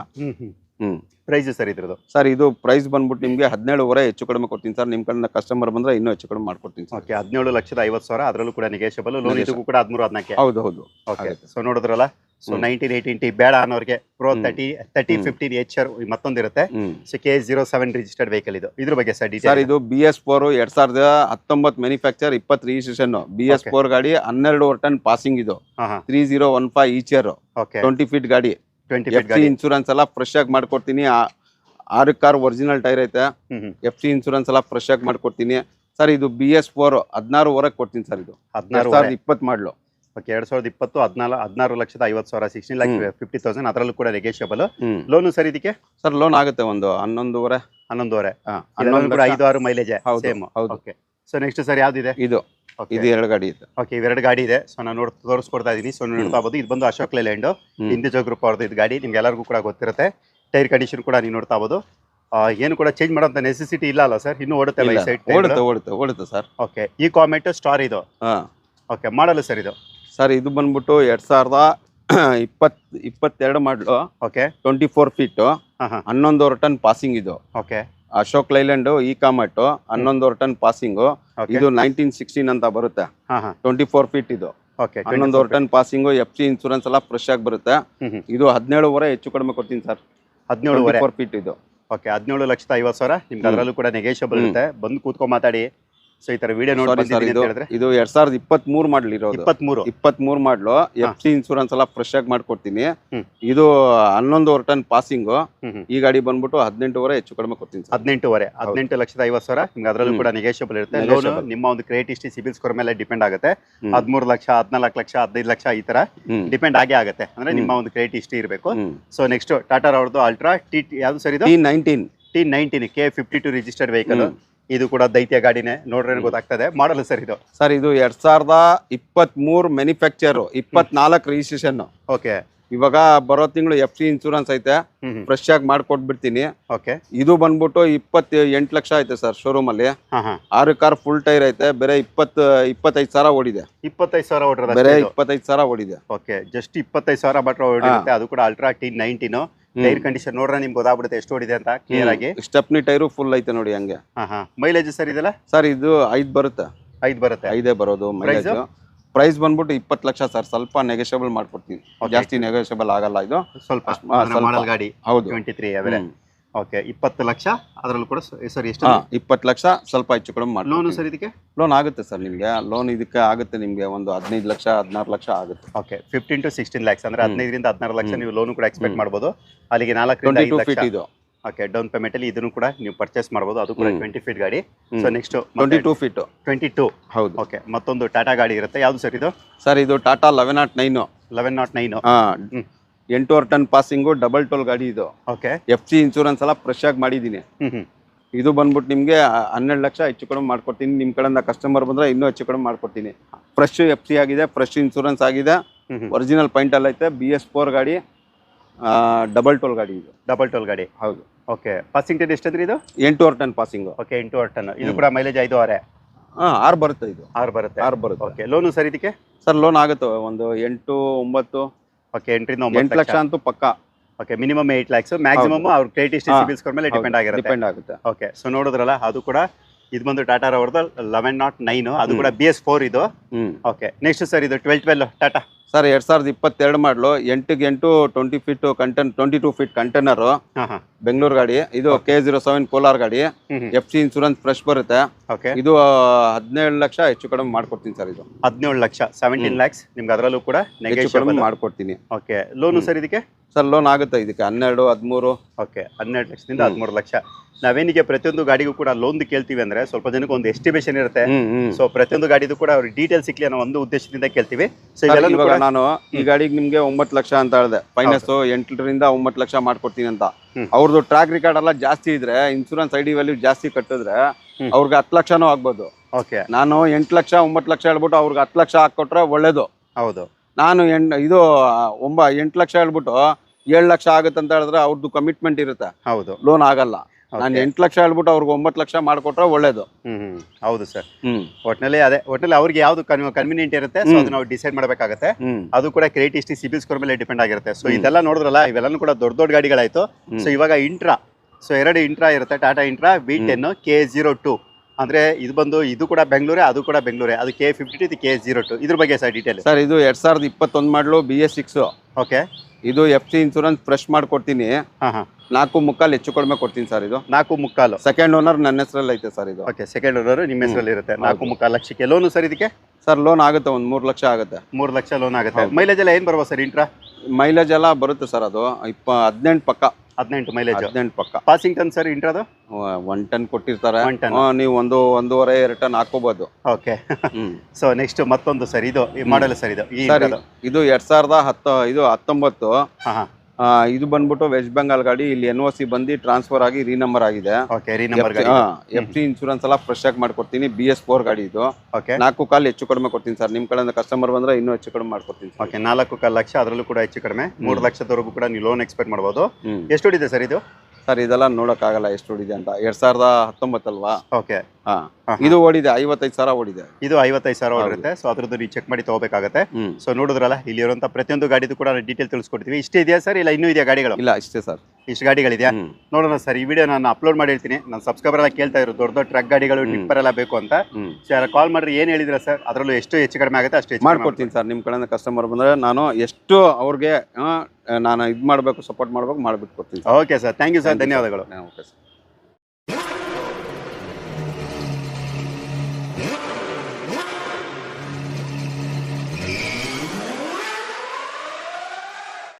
ಪ್ರೈಸ್ ಸರ್ ಇದ್ರದ್ದು ಸರ್ ಇದು ಪ್ರೈಸ್ ಬಂದ್ಬಿಟ್ಟು ನಿಮಗೆ ಹದಿನೇಳುವರೆ ಹೆಚ್ಚು ಕಡಿಮೆ ಕೊಡ್ತೀನಿ ಸರ್. ನಿಮ್ಮ ಕಡೆಯಿಂದ ಕಸ್ಟಮರ್ ಬಂದ್ರೆ ಇನ್ನೂ ಹೆಚ್ಚು ಕಡಿಮೆ ಮಾಡ್ಕೊಡ್ತೀನಿ ಸರ್. ಓಕೆ ಹದಿನೇಳು ಲಕ್ಷದ ಐವತ್ತು ಸಾವಿರ. ಅದರಲ್ಲೂ ಕೂಡ ನಿಗೇಶಬಲ್ ಲೋನ್. ಇದಕ್ಕೂ ಕೂಡ ಹದಿಮೂರು ಹದಿನಾಲ್ಕೆ. ಹೌದು ಹೌದು. ಓಕೆ. ಸೊ ನೋಡಿದ್ರಲ್ಲ? ಸೊ. ನೈನ್ಟೀನ್ ಏಯ್ಟೀನ್ ಟಿ ಬೇಡ ಅನ್ನೋರಿಗೆ pro. Thirty thirty fifteen H R ಮತ್ತೊಂದಿರುತ್ತೆ ಇರುತ್ತೆ. So K zero seven registered vehicle ಇದು. ಇದ್ರ ಬಗ್ಗೆ ಸರ್ ಸರ್ ಇದು. ಬಿ ಎಸ್ ಫೋರ್ ಎರಡ್ ಸಾವಿರದ ಹತ್ತೊಂಬತ್ತು ಮ್ಯಾನುಫ್ಯಾಕ್ಚರ್ ಇಪ್ಪತ್ತು ರಿಜಿಸ್ಟ್ರೇಷನ್ ಬಿ ಎಸ್ ಫೋರ್ ಗಾಡಿ ಹನ್ನೆರಡು ಟನ್ ಪಾಸಿಂಗ್ ಇದು. Three zero one five Eicher okay twenty feet ಗಾಡಿ. ಟ್ವೆಂಟಿ ಎಫ್ ಫೀಟ್ ಸಿ ಗಾಡಿ. ಇನ್ಶೂರೆನ್ಸ್ ಎಲ್ಲ ಫ್ರೆಶ್ ಆಗಿ ಮಾಡ್ಕೊಡ್ತೀನಿ. ಆರು ಕಾರ್ ಒರಿಜಿನಲ್ ಟೈರ್ ಐತೆ. ಎಫ್ ಸಿ ಇನ್ಶೂರೆನ್ಸ್ ಎಲ್ಲ ಫ್ರೆಶ್ ಆಗಿ ಮಾಡ್ಕೊಡ್ತೀನಿ. ಸರ್ ಇದು ಬಿ ಎಸ್ ಫೋರ್ ಹದಿನಾರುವರೆಗೆ ಕೊಡ್ತೀನಿ ಸರ್ ಇದು. ಹದಿನಾರು ಸಾವಿರದ ಇಪ್ಪತ್ತು ಮಾಡ್ಲು. ಓಕೆ ಎರಡ್ ಸಾವಿರದ ಇಪ್ಪತ್ತು ಹದಿನಾಲ್ಕು ಹದಿನಾರು ಲಕ್ಷದ ಐವತ್ತು ಸಾವಿರ ಸಿಕ್ಸ್ಟೀನ್ ಲ್ಯಾಕ್ ಫಿಫ್ಟಿ ತೌಸಂಡ್ ಅದರಲ್ಲೂ ಕೂಡ ನೆಗೆಷಿಯಬಲ್ ಲೋನು ಸರ್ ಇದಕ್ಕೆ? ಸರ್ ಲೋನ್ ಆಗುತ್ತೆ ಒಂದು ಹನ್ನೊಂದುವರೆ. ಹನ್ನೊಂದುವರೆ. ಹನ್ನೊಂದು ಕೂಡ. ಐದು ಆರು ಮೈಲೇಜ್ ಹೌದು. ಓಕೆ ಸೊ ನೆಕ್ಸ್ಟ್ ಸರ್ ಯಾವ್ದಿದೆ? ಇದು ಇದು ಎರಡು ಗಾಡಿ ಇದೆ. ಓಕೆ ಇವೆರಡು ಗಾಡಿ ಇದೆ. ಸೊ ನಾನು ನೋಡ್ ತೋರಿಸ್ಕೊಡ್ತಾ ಇದೀನಿ. ಸೊ ನೋಡ್ತಾ ಬಹುದು ಇದು ಬಂದು ಅಶೋಕ್ ಲೇಲ್ಯಾಂಡ್. ಹಿಂದಿ ಇಂಡಿಜೋ ಗ್ರೂಪ್ ಅವ್ರದ್ದು ಇದು ಗಾಡಿ. ನಿಮ್ಗೆ ಎಲ್ಲರಿಗೂ ಕೂಡ ಗೊತ್ತಿರುತ್ತೆ. ಟೈರ್ ಕಂಡೀಷನ್ ಕೂಡ ನೀವು ನೋಡ್ತಾ ಬಹುದು ಏನು ಕೂಡ ಚೇಂಜ್ ಮಾಡೋಂಥ ನೆಸೆಸಿಟಿ ಇಲ್ಲ ಅಲ್ಲ ಸರ್ ಇನ್ನು ಓಡುತ್ತೆ ಓಡುತ್ತೆ ಓಡುತ್ತೆ ಓಡುತ್ತೆ ಸರ್ ಓಕೆ ಈ ಕಾಮೆಂಟ್ ಸ್ಟಾರ್ ಇದು. ಹಾ. ಓಕೆ ಮಾಡಲ್ಲ ಸರ್ ಇದು? ಸರ್ ಇದು ಬಂದ್ಬಿಟ್ಟು ಎರಡ್ ಸಾವಿರದ [CLEARS THROAT] ಇಪ್ಪತ್ ಇಪ್ಪತ್ತೆರಡು model okay twenty four feet ಹನ್ನೊಂದುವರೆ ಟನ್ ಪಾಸಿಂಗ್ ಇದು. ಓಕೆ ಅಶೋಕ್ ಲೈಲ್ಯಾಂಡ್ ಈ ಕಾಮಟ್ ಹನ್ನೊಂದುವರೆ ಟನ್ ಪಾಸಿಂಗ್ ಇದು ನೈನ್ಟೀನ್ ಸಿಕ್ಸ್ಟೀನ್ ಅಂತ ಬರುತ್ತೆ. ಟ್ವೆಂಟಿ ಫೋರ್ ಫೀಟ್ ಇದು. ಓಕೆ ಹನ್ನೊಂದುವರೆ ton passing F C insurance ಎಲ್ಲ ಫ್ರೆಶ್ ಆಗಿ ಬರುತ್ತೆ. ಇದು ಹದಿನೇಳು ಇದು ಹದಿನೇಳುವರೆ ಹೆಚ್ಚು ಕಡಿಮೆ ಕೊಡ್ತೀನಿ ಸರ್ ಹದಿನೇಳುವರೆ ಫೋರ್ ಫೀಟ್ ಇದು. ಓಕೆ ಹದಿನೇಳು ಲಕ್ಷದ ಐವತ್ತು ಸಾವಿರ. ನಿಮ್ಗೆ. ಅದರಲ್ಲೂ ಕೂಡ ನೆಗೆಶ ಬರುತ್ತೆ ಇರುತ್ತೆ. ಬಂದು ಕೂತ್ಕೊಂಡು ಮಾತಾಡಿ. ಸೊ ಈ ತರ ವಿಡಿಯೋ ನೋಡಿ ಸರ್ ಇದು ಎರಡ್ ಸಾವಿರದ ಇಪ್ಪತ್ತ್ ಮೂರು ಮಾಡ್ಲಿ ಇರೋದು. ಇಪ್ಪತ್ತ್ ಮೂರು ಮಾಡ್ಲು. ಎಫ್ ಸಿ ಇನ್ಸೂರೆನ್ಸ್ ಎಲ್ಲ ಫ್ರೆಶ್ ಆಗಿ ಮಾಡ್ಕೊಡ್ತೀನಿ. ಇದು ಹನ್ನೊಂದುವರೆ ಟನ್ ಪಾಸಿಂಗ್. ಈ ಗಾಡಿ ಬಂದ್ಬಿಟ್ಟು ಹದಿನೆಂಟುವರೆ ಹೆಚ್ಚು ಕಡಿಮೆ ಕೊಡ್ತೀನಿ ಹದಿನೆಂಟುವರೆ ಹದಿನೆಂಟು ಲಕ್ಷದ ಐವತ್ತು ಸಾವಿರ. ನಿಮ್ಗೆ ಅದರಲ್ಲೂ ಕೂಡ ನೆಗೆಷಿಯಬಲ್ ಇರುತ್ತೆ. ಲೋನ್ ನಿಮ್ಮ ಒಂದು ಕ್ರೆಡಿಟ್ ಹಿಸ್ಟ್ರಿ ಸಿಬಿಲ್ ಸ್ಕೋರ್ ಮೇಲೆ ಡಿಪೆಂಡ್ ಆಗುತ್ತೆ. ಹದಿಮೂರು ಲಕ್ಷ ಹದಿನಾಲ್ಕು ಲಕ್ಷ ಹದಿನೈದು ಲಕ್ಷ ಈ ತರ ಡಿಪೆಂಡ್ ಆಗೇ ಆಗುತ್ತೆ. ಅಂದ್ರೆ ನಿಮ್ಮ ಒಂದು ಕ್ರೆಡಿಟ್ ಹಿಸ್ಟ್ರಿ ಇರಬೇಕು. ಸೊ ನೆಕ್ಸ್ಟ್ ಟಾಟಾ ಅವ್ರದ್ದು ಅಲ್ಟ್ರಾ ಟಿ ಯಾವ್ದು ಸರ್ ಇದು? Nineteen T nineteen K fifty two registered vehicle. ಇದು ಕೂಡ ದೈತ್ಯ ಗಾಡಿನೇ. ನೋಡ್ರೆ ಗೊತ್ತಾಗ್ತದೆ. ಮಾಡಲ್ ಸರ್ ಇದು? ಸರ್ ಇದು ಎರಡ್ ಸಾವಿರದ ಇಪ್ಪತ್ತ್ ಮೂರು ಮ್ಯಾನುಫ್ಯಾಕ್ಚರ್ ಇಪ್ಪತ್ನಾಲ್ಕು ರಿಜಿಸ್ಟ್ರೇಷನ್ ಓಕೆ. ಇವಾಗ ಬರೋ ತಿಂಗಳು ಎಫ್ ಸಿ ಇನ್ಸೂರೆನ್ಸ್ ಐತೆ. ಫ್ರೆಶ್ ಆಗಿ ಮಾಡ್ಕೊಟ್ಬಿಡ್ತೀನಿ. ಓಕೆ. ಇದು ಬಂದ್ಬಿಟ್ಟು ಇಪ್ಪತ್ ಎಂಟು ಲಕ್ಷ ಐತೆ ಸರ್ ಶೋರೂಮ್ ಅಲ್ಲಿ. ಆರು ಕಾರ್ ಫುಲ್ ಟೈರ್ ಐತೆ. ಬೇರೆ ಇಪ್ಪತ್ ಇಪ್ಪತ್ತೈದು ಸಾವಿರ ಓಡಿದೆ. ಇಪ್ಪತ್ತೈದು ಸಾವಿರ ಬೇರೆ ಹೊಡ್ರದ ಇಪ್ಪತ್ತೈದು ಸಾವಿರ ಓಡಿದೆ. ಓಕೆ. ಜಸ್ಟ್ ಇಪ್ಪತ್ತೈದು ಸಾವಿರ ಬಟ್ರ ಓಡಿರುತ್ತೆ. ಅದು ಕೂಡ Ultra T nineteen tyre condition ನೋಡ್ರೆ ನಿಮ್ಗೆ ಗೊತ್ತಾಗ್ಬಿಡುತ್ತೆ ಎಷ್ಟು ಹೊಡಿದೆ ಅಂತ ಕ್ಲಿಯರ್ ಆಗಿ. ಸ್ಟೆಪ್ನಿ ಟೈರು ಫುಲ್ ಐತೆ ನೋಡಿ ಹಂಗೆ. ಮೈಲೇಜ್ ಸರ್ ಇದೆಲ್ಲ? ಸರ್ ಇದು ಐದು ಬರುತ್ತೆ. ಐದು ಬರುತ್ತೆ. ಐದೇ ಬರೋದು ಮೈಲೇಜ್ ಪ್ರೈಸ್ ಬಂದ್ಬಿಟ್ಟು ಇಪ್ಪತ್ತು ಲಕ್ಷ ಸರ್ ಸ್ವಲ್ಪ ನೆಗೋಷಿಯಬಲ್ ಮಾಡ್ಕೊಡ್ತೀನಿ. Okay. ಜಾಸ್ತಿ ನೆಗೋಷಿಯಬಲ್ ಆಗಲ್ಲ ಇದು. ಸ್ವಲ್ಪ ಗಾಡಿ ಹೌದು. Twenty three. ಓಕೆ ಇಪ್ಪತ್ತು ಲಕ್ಷ. ಅದರಲ್ಲೂ ಕೂಡ ಸರ್ ಎಷ್ಟು ಇಪ್ಪತ್ತು ಲಕ್ಷ ಸ್ವಲ್ಪ ಹೆಚ್ಚು ಕಡಿಮೆ ಲೋನು ಲೋನ್ ಸರ್ ಇದಕ್ಕೆ? ಲೋನ್ ಆಗುತ್ತೆ ಸರ್ ನಿಮಗೆ. ಲೋನ್ ಇದಕ್ಕೆ ಆಗುತ್ತೆ ನಿಮಗೆ ಒಂದು ಹದಿನೈದು ಲಕ್ಷ ಹದಿನಾರು ಲಕ್ಷ ಆಗುತ್ತೆ. Okay fifteen to sixteen lakhs ಅಂದ್ರೆ. ಹದಿನೈದರಿಂದ ಹದಿನಾರು ಲಕ್ಷ ನೀವು ಲೋನ್ ಕೂಡ ಎಕ್ಸ್ಪೆಕ್ಟ್. ಮಾಡ್ಬೋದು. ಅಲ್ಲಿಗೆ ನಾಲ್ಕರಿಂದ ಐದು ಲಕ್ಷ. ಫೀಟ್ ಇದು. ಓಕೆ ಡೌನ್ ಪೇಮೆಂಟ್ ಅಲ್ಲಿ ಇದನ್ನು ಕೂಡ ನೀವು ಪರ್ಚೇಸ್ ಮಾಡಬಹುದು ಅದು ಕೂಡ. ಟ್ವೆಂಟಿ ಫೀಟ್ ಗಾಡಿ. So next twenty two feet twenty two ಹೌದು. ಓಕೆ ಮತ್ತೊಂದು ಟಾಟಾ ಗಾಡಿ ಇರುತ್ತೆ. ಯಾವುದು ಸರ್ ಇದು? ಸರ್ ಇದು Tata eleven naught nine eleven naught nine. ಎಂಟೂವರೆ ಟನ್ ಪಾಸಿಂಗು ಡಬಲ್ ಟೋಲ್ ಗಾಡಿ ಇದು. ಓಕೆ ಎಫ್ ಸಿ ಇನ್ಶೂರೆನ್ಸ್ ಎಲ್ಲ ಫ್ರೆಶ್ ಆಗಿ ಮಾಡಿದ್ದೀನಿ. ಇದು ಬಂದ್ಬಿಟ್ಟು ನಿಮಗೆ ಹನ್ನೆರಡು ಲಕ್ಷ ಹೆಚ್ಚು ಕಡಿಮೆ ಮಾಡ್ಕೊಡ್ತೀನಿ. ನಿಮ್ಮ ಕಡೆಯಿಂದ ಕಸ್ಟಮರ್ ಬಂದರೆ ಇನ್ನೂ ಹೆಚ್ಚು ಕಡಿಮೆ ಮಾಡ್ಕೊಡ್ತೀನಿ. ಫ್ರೆಶ್ ಎಫ್ ಸಿ ಆಗಿದೆ ಫ್ರೆಶ್ ಇನ್ಶೂರೆನ್ಸ್ ಆಗಿದೆ. ಒರಿಜಿನಲ್ ಪಾಯಿಂಟಲ್ಲಿ ಐತೆ ಬಿ ಎಸ್ ಫೋರ್ ಗಾಡಿ ಡಬಲ್ ಟೋಲ್ ಗಾಡಿ ಇದು. ಡಬಲ್ ಟೋಲ್ ಗಾಡಿ. ಹೌದು. ಓಕೆ ಪಾಸಿಂಗ್ ಎಷ್ಟು ಎಷ್ಟಂದ್ರೆ ಇದು? ಎಂಟೂವರೆ ಟನ್ ಪಾಸಿಂಗು ಓಕೆ ಎಂಟು ಟನ್. ಇದು ಕೂಡ ಮೈಲೇಜ್ ಐದು ಅವರೇ ಹಾಂ ಆರು ಬರುತ್ತೆ ಇದು. ಆರು ಬರುತ್ತೆ. ಆರು ಬರುತ್ತೆ. ಓಕೆ ಲೋನು ಸರ್ ಇದಕ್ಕೆ? ಸರ್ ಲೋನ್ ಆಗುತ್ತೆ. ಒಂದು ಎಂಟು ಒಂಬತ್ತು ಓಕೆ ಎಂಟರಿಂದ ಎಂಟು ಒಂಬತ್ತು ಲಕ್ಷ ಅಂತೂ ಪಕ್ಕ. Okay minimum eight lakhs. Maximum ಅವ್ರ ಕ್ರೆಡಿಟ್ ಸಿಬಿಲ್ ಸ್ಕೋರ್ ಮೇಲೆ ಡಿಪೆಂಡ್ ಆಗಿರುತ್ತೆ. ಡಿಪೆಂಡ್ ಆಗುತ್ತೆ. ಓಕೆ ಸೊ ನೋಡಿದ್ರಲ್ಲ ಅದು ಕೂಡ ಇದು ಬಂದು ಟಾಟಾ ಅವ್ರದ್ದು ಲೆವೆನ್ ನಾಟ್ ನೈನ್ ಅದು ಕೂಡ ಬಿ ಎಸ್ ಫೋರ್ ಇದು. ಓಕೆ ನೆಕ್ಸ್ಟ್ ಸರ್ ಇದು ಟ್ವೆಲ್ ಟ್ವೆಲ್ ಟಾಟಾ ಸರ್ ಎರಡ್ ಸಾವಿರದ ಇಪ್ಪತ್ತೆರಡು ಮಾಡಲು ಎಂಟಿಗೆ ಎಂಟು twenty feet container twenty two feet container Bengaluru ಗಾಡಿ ಇದು ಕೆ ಜೀರೋ ಸೆವೆನ್ ಕೋಲಾರ್ ಗಾಡಿ ಎಫ್ ಸಿ ಇನ್ಸೂರೆನ್ಸ್ ಫ್ರೆಶ್ ಬರುತ್ತೆ. ಇದು ಹದಿನೇಳು ಲಕ್ಷ ಹೆಚ್ಚು ಕಡಿಮೆ ಮಾಡ್ಕೊಡ್ತೀನಿ ಸರ್ ಇದು. ಹದಿನೇಳು ಲಕ್ಷ ಸೆವೆಂಟೀನ್ ಲ್ಯಾಕ್ಸ್ ನಿಮ್ಗೆ ಅದರಲ್ಲೂ ಕೂಡ ಹೆಚ್ಚು ಕಡಿಮೆ ಮಾಡ್ಕೊಡ್ತೀನಿ. ಓಕೆ ಲೋನು ಸರ್ ಇದಕ್ಕೆ? ಸರ್ ಲೋನ್ ಆಗುತ್ತೆ ಇದಕ್ಕೆ ಹನ್ನೆರಡು ಹದಿಮೂರು. ಓಕೆ ಹನ್ನೆರಡು ಲಕ್ಷದಿಂದ. ಹದಿಮೂರು ಲಕ್ಷ. ನಾವೇನಿಗೆ ಪ್ರತಿಯೊಂದು ಗಾಡಿಗೂ ಕೂಡ ಲೋನ್ ಕೇಳ್ತೀವಿ ಅಂದ್ರೆ ಸ್ವಲ್ಪ ಜನಕ್ಕೆ ಒಂದು ಎಸ್ಟಿಮೇಷನ್ ಇರುತ್ತೆ. ಸೊ ಪ್ರತಿಯೊಂದು ಗಾಡಿದು ಕೂಡ ಅವ್ರಿಗೆ ಡೀಟೇಲ್ ಸಿಕ್ಲಿ ಅನ್ನೋ ಒಂದು ಉದ್ದೇಶದಿಂದ ಕೇಳ್ತೀವಿ. ಸೊ ನಾನು ಈ ಗಾಡಿಗೆ ನಿಮ್ಗೆ ಒಂಬತ್ತು ಲಕ್ಷ ಅಂತ ಹೇಳಿದೆ. ಫೈನಾನ್ಸ್ ಎಂಟರಿಂದ ಒಂಬತ್ತು ಲಕ್ಷ ಮಾಡ್ಕೊಡ್ತೀನಿ ಅಂತ. ಅವ್ರದ್ದು ಟ್ರ್ಯಾಕ್ ರಿಕಾರ್ಡ್ ಎಲ್ಲ ಜಾಸ್ತಿ ಇದ್ರೆ ಇನ್ಸೂರೆನ್ಸ್ ಐ ಡಿ ವ್ಯಾಲ್ಯೂ ಜಾಸ್ತಿ ಕಟ್ಟಿದ್ರೆ. ಅವ್ರಿಗೆ ಹತ್ತು ಲಕ್ಷನೂ ಆಗ್ಬೋದು. ಓಕೆ. ನಾನು ಎಂಟು ಲಕ್ಷ ಒಂಬತ್ತು ಲಕ್ಷ ಹೇಳ್ಬಿಟ್ಟು ಅವ್ರಿಗೆ ಹತ್ತು ಲಕ್ಷ ಹಾಕೊಟ್ರೆ ಒಳ್ಳೇದು. ಹೌದು. ನಾನು ಎಂಟ್ ಇದು ಒಂಬ ಎಂಟು ಲಕ್ಷ ಹೇಳ್ಬಿಟ್ಟು ಏಳು ಲಕ್ಷ ಆಗುತ್ತೆ ಅಂತ ಹೇಳಿದ್ರೆ ಅವ್ರದ್ದು ಕಮಿಟ್ಮೆಂಟ್ ಇರುತ್ತೆ. ಹೌದು. ಲೋನ್ ಆಗಲ್ಲ. ನಾನು. ಎಂಟು ಲಕ್ಷ ಹೇಳ್ಬಿಟ್ಟು ಅವ್ರಿಗೆ ಒಂಬತ್ತು ಲಕ್ಷ ಮಾಡಿಕೊಟ್ರೆ ಒಳ್ಳೇದು. ಹ್ಮ್ ಹೌದು ಸರ್ ಹ್ಮ್. ಒಟ್ಟಿನಲ್ಲಿ ಅದೇ ಒಟ್ಟಿನಲ್ಲಿ ಅವ್ರಿಗೆ ಯಾವ್ದು ಕನ್ವೀನಿಯಂಟ್ ಇರುತ್ತೆ ಸೊ. ಅದು ನಾವು ಡಿಸೈಡ್ ಮಾಡಬೇಕಾಗುತ್ತೆ. ಅದು ಕೂಡ ಕ್ರೆಡಿಟ್ ಇಸ್ಟಿ ಸಿಬಿಲ್ ಸ್ಕೋರ್ ಮೇಲೆ ಡಿಪೆಂಡ್ ಆಗಿರುತ್ತೆ. ಸೊ ಇದೆಲ್ಲ ನೋಡಿದ್ರಲ್ಲ ಇವೆಲ್ಲನೂ ಕೂಡ ದೊಡ್ಡ ದೊಡ್ಡ ಗಾಡಿಗಳಾಯ್ತು. ಸೊ ಇವಾಗ ಇಂಟ್ರಾ ಸೊ ಎರಡು ಇಂಟ್ರಾ ಇರುತ್ತೆ Tata Intra V ten K zero two ಅಂದ್ರೆ ಇದು ಬಂದು ಇದು ಕೂಡ ಬೆಂಗಳೂರೇ ಅದು ಕೂಡ ಬೆಂಗಳೂರೇ. ಅದು K fifty two K zero two ಇದ್ರ ಬಗ್ಗೆ ಸರ್ ಡೀಟೇಲ್ ಸರ್ ಇದು ಎರಡ್ ಸಾವಿರದ ಇಪ್ಪತ್ತೊಂದು ಮಾಡಲು ಬಿ ಎಸ್ ಸಿಕ್ಸ್ ಓಕೆ ಇದು ಎಫ್ ಸಿ ಇನ್ಸೂರೆನ್ಸ್ ಫ್ರೆಶ್ ಮಾಡ್ಕೊಡ್ತೀನಿ. ಹಾಂ ಹಾ. ನಾಲ್ಕು ಮುಕ್ಕಾಲು ಹೆಚ್ಚು ಕಡಿಮೆ ಕೊಡ್ತೀನಿ ಸರ್ ಇದು. ನಾಲ್ಕು ಮುಕ್ಕಾಲು. ಸೆಕೆಂಡ್ ಓನರ್ ನನ್ನ ಹೆಸರಲ್ಲಿ ಐತೆ ಸರ್ ಇದು. ಓಕೆ ಸೆಕೆಂಡ್ ಓನರ್ ನಿಮ್ಮ ಹೆಸರಲ್ಲಿ ಇರುತ್ತೆ ನಾಲ್ಕು. ಮುಕ್ಕಾಲು ಲಕ್ಷಕ್ಕೆ ಲೋನು ಸರ್ ಇದಕ್ಕೆ? ಸರ್ ಲೋನ್ ಆಗುತ್ತೆ ಒಂದು ಮೂರು ಲಕ್ಷ ಆಗುತ್ತೆ. ಮೂರು ಲಕ್ಷ ಲೋನ್ ಆಗುತ್ತೆ. ಮೈಲೇಜ್ ಎಲ್ಲ ಏನು ಬರುವ ಸರ್ ಇಂಟ್ರಾ ಮೈಲೇಜ್ ಎಲ್ಲ ಬರುತ್ತೆ ಸರ್ ಅದು. ಇಪ್ಪ ಹದಿನೆಂಟು ಪಕ್ಕ. ಹದಿನೆಂಟು ಮೈಲೇಜ್ ಹದಿನೆಂಟು ಪಕ್ಕ. ಪಾಸಿಂಗ್ ಟನ್ ಸರ್ ಇಂಟ್ರಾದು ಒನ್ ಟನ್ ಕೊಟ್ಟಿರ್ತಾರೆ. ನೀವು ಒಂದು ಒಂದೂವರೆ ಎರಡು ಟನ್ ಹಾಕೋಬಹುದು ಓಕೆ ಸೊ ನೆಕ್ಸ್ಟ್ ಮತ್ತೊಂದು ಸರ್ ಇದು ಈ ಮಾಡೆಲ್ ಸರ್ ಇದು ಇದು ಎರಡ್ ಸಾವಿರದ ಹತ್ತು ಇದು ಹತ್ತೊಂಬತ್ತು. ಇದು ಬಂದ್ಬಿಟ್ಟು ವೆಸ್ಟ್ ಬೆಂಗಾಲ್ ಗಾಡಿ ಇಲ್ಲಿ ಎನ್ ಒ ಸಿ ಬಂದು ಟ್ರಾನ್ಸ್ಫರ್ ಆಗಿ ರೀನಂಬರ್ ಆಗಿದೆ. ಎಫ್ ಸಿ ಇನ್ಶೂರೆನ್ಸ್ ಎಲ್ಲ ಫ್ರೆಶ್ ಆಗಿ ಮಾಡ್ಕೊಡ್ತೀನಿ. ಬಿ ಎಸ್ ಫೋರ್ ಗಾಡಿ ಇದು. ಓಕೆ ನಾಲ್ಕು ಕಾಲ್ ಹೆಚ್ಚು ಕಡಿಮೆ ಕೊಡ್ತೀನಿ ಸರ್. ನಿಮ್ ಕಡೆಯಿಂದ ಕಸ್ಟಮರ್ ಬಂದ್ರೆ ಇನ್ನೂ ಹೆಚ್ಚು ಕಡಿಮೆ ಮಾಡ್ಕೊಡ್ತೀನಿ ಓಕೆ ನಾಲ್ಕು ಕಾಲ್ ಲಕ್ಷ ಅದರಲ್ಲೂ ಕೂಡ ಹೆಚ್ಚು ಕಡಿಮೆ. ಮೂರು ಲಕ್ಷದವರೆಗೂ ಕೂಡ ನೀವು ಲೋನ್ ಎಕ್ಸ್ಪೆಕ್ಟ್ ಮಾಡ್ಬೋದು. ಹ್ಮ್. ಎಷ್ಟು ಹೊಡಿದೆ ಸರ್ ಇದು? ಸರ್ ಇದೆಲ್ಲ ನೋಡೋಕ್ಕಾಗಲ್ಲ ಎಷ್ಟು ಹೊಡಿದೆ ಅಂತ. ಎರಡ್ ಸಾವಿರದ ಹತ್ತೊಂಬತ್ತಲ್ವಾ? ಓಕೆ ಇದು ಓಡಿದೆ ಐವತ್ತೈದು ಸಾವಿರ ಓಡಿದೆ. ಇದು ಐವತ್ತೈದು ಸಾವಿರ ಓಡಿರುತ್ತೆ. ಸೊ ಅದ್ರದ್ದು ನೀವು ಚೆಕ್ ಮಾಡಿ ತಗೋಬೇಕಾಗತ್ತೆ. ಸೊ ನೋಡಿದ್ರಲ್ಲ ಇಲ್ಲಿ ಇರುವಂತ ಪ್ರತಿಯೊಂದು ಗಾಡಿದು ಕೂಡ ಡೀಟೇಲ್ ತಿಳಿಸ್ಕೊಡ್ತೀವಿ. ಇಷ್ಟೇ ಇದೆಯಾ ಸರ್ ಇಲ್ಲ ಇನ್ನೂ ಇದೆಯಾ ಗಾಡಿಗಳು? ಇಲ್ಲ ಇಷ್ಟೇ ಸರ್ ಇಷ್ಟು ಗಾಡಿಗಳಿದೆಯಾ? ನೋಡೋಣ ಸರ್ ಈ ವಿಡಿಯೋ ನಾನು ಅಪ್ಲೋಡ್ ಮಾಡಿ ಹೇಳ್ತೀನಿ. ನನ್ನ ಸಬ್ಸ್ಕ್ರೈಬರ್ ಎಲ್ಲ ಕೇಳ್ತಾ ಇದ್ರು ದೊಡ್ಡ ದೊಡ್ಡ ಟ್ರಕ್ ಗಾಡಿಗಳು. ಟಿಪ್ಪರ್ ಎಲ್ಲ ಬೇಕು ಅಂತ. ಸರ್ ಕಾಲ್ ಮಾಡ್ರಿ ಏನು ಹೇಳಿದ್ರೆ ಸರ್ ಅದರಲ್ಲೂ ಎಷ್ಟು ಹೆಚ್ಚು ಕಡಿಮೆ ಆಗುತ್ತೆ ಅಷ್ಟು ಹೆಚ್ಚು ಮಾಡ್ಕೊಡ್ತೀನಿ ಸರ್ ನಿಮ್ಮ ಕಡೆಯಿಂದ ಕಸ್ಟಮರ್ ಬಂದರೆ ನಾನು ಎಷ್ಟು ಅವ್ರಿಗೆ ನಾನು ಇದು ಮಾಡಬೇಕು ಸಪೋರ್ಟ್ ಮಾಡಬೇಕು ಮಾಡಿಬಿಟ್ಟು ಕೊಡ್ತೀನಿ okay sir thank you sir ಧನ್ಯವಾದಗಳು. Okay sir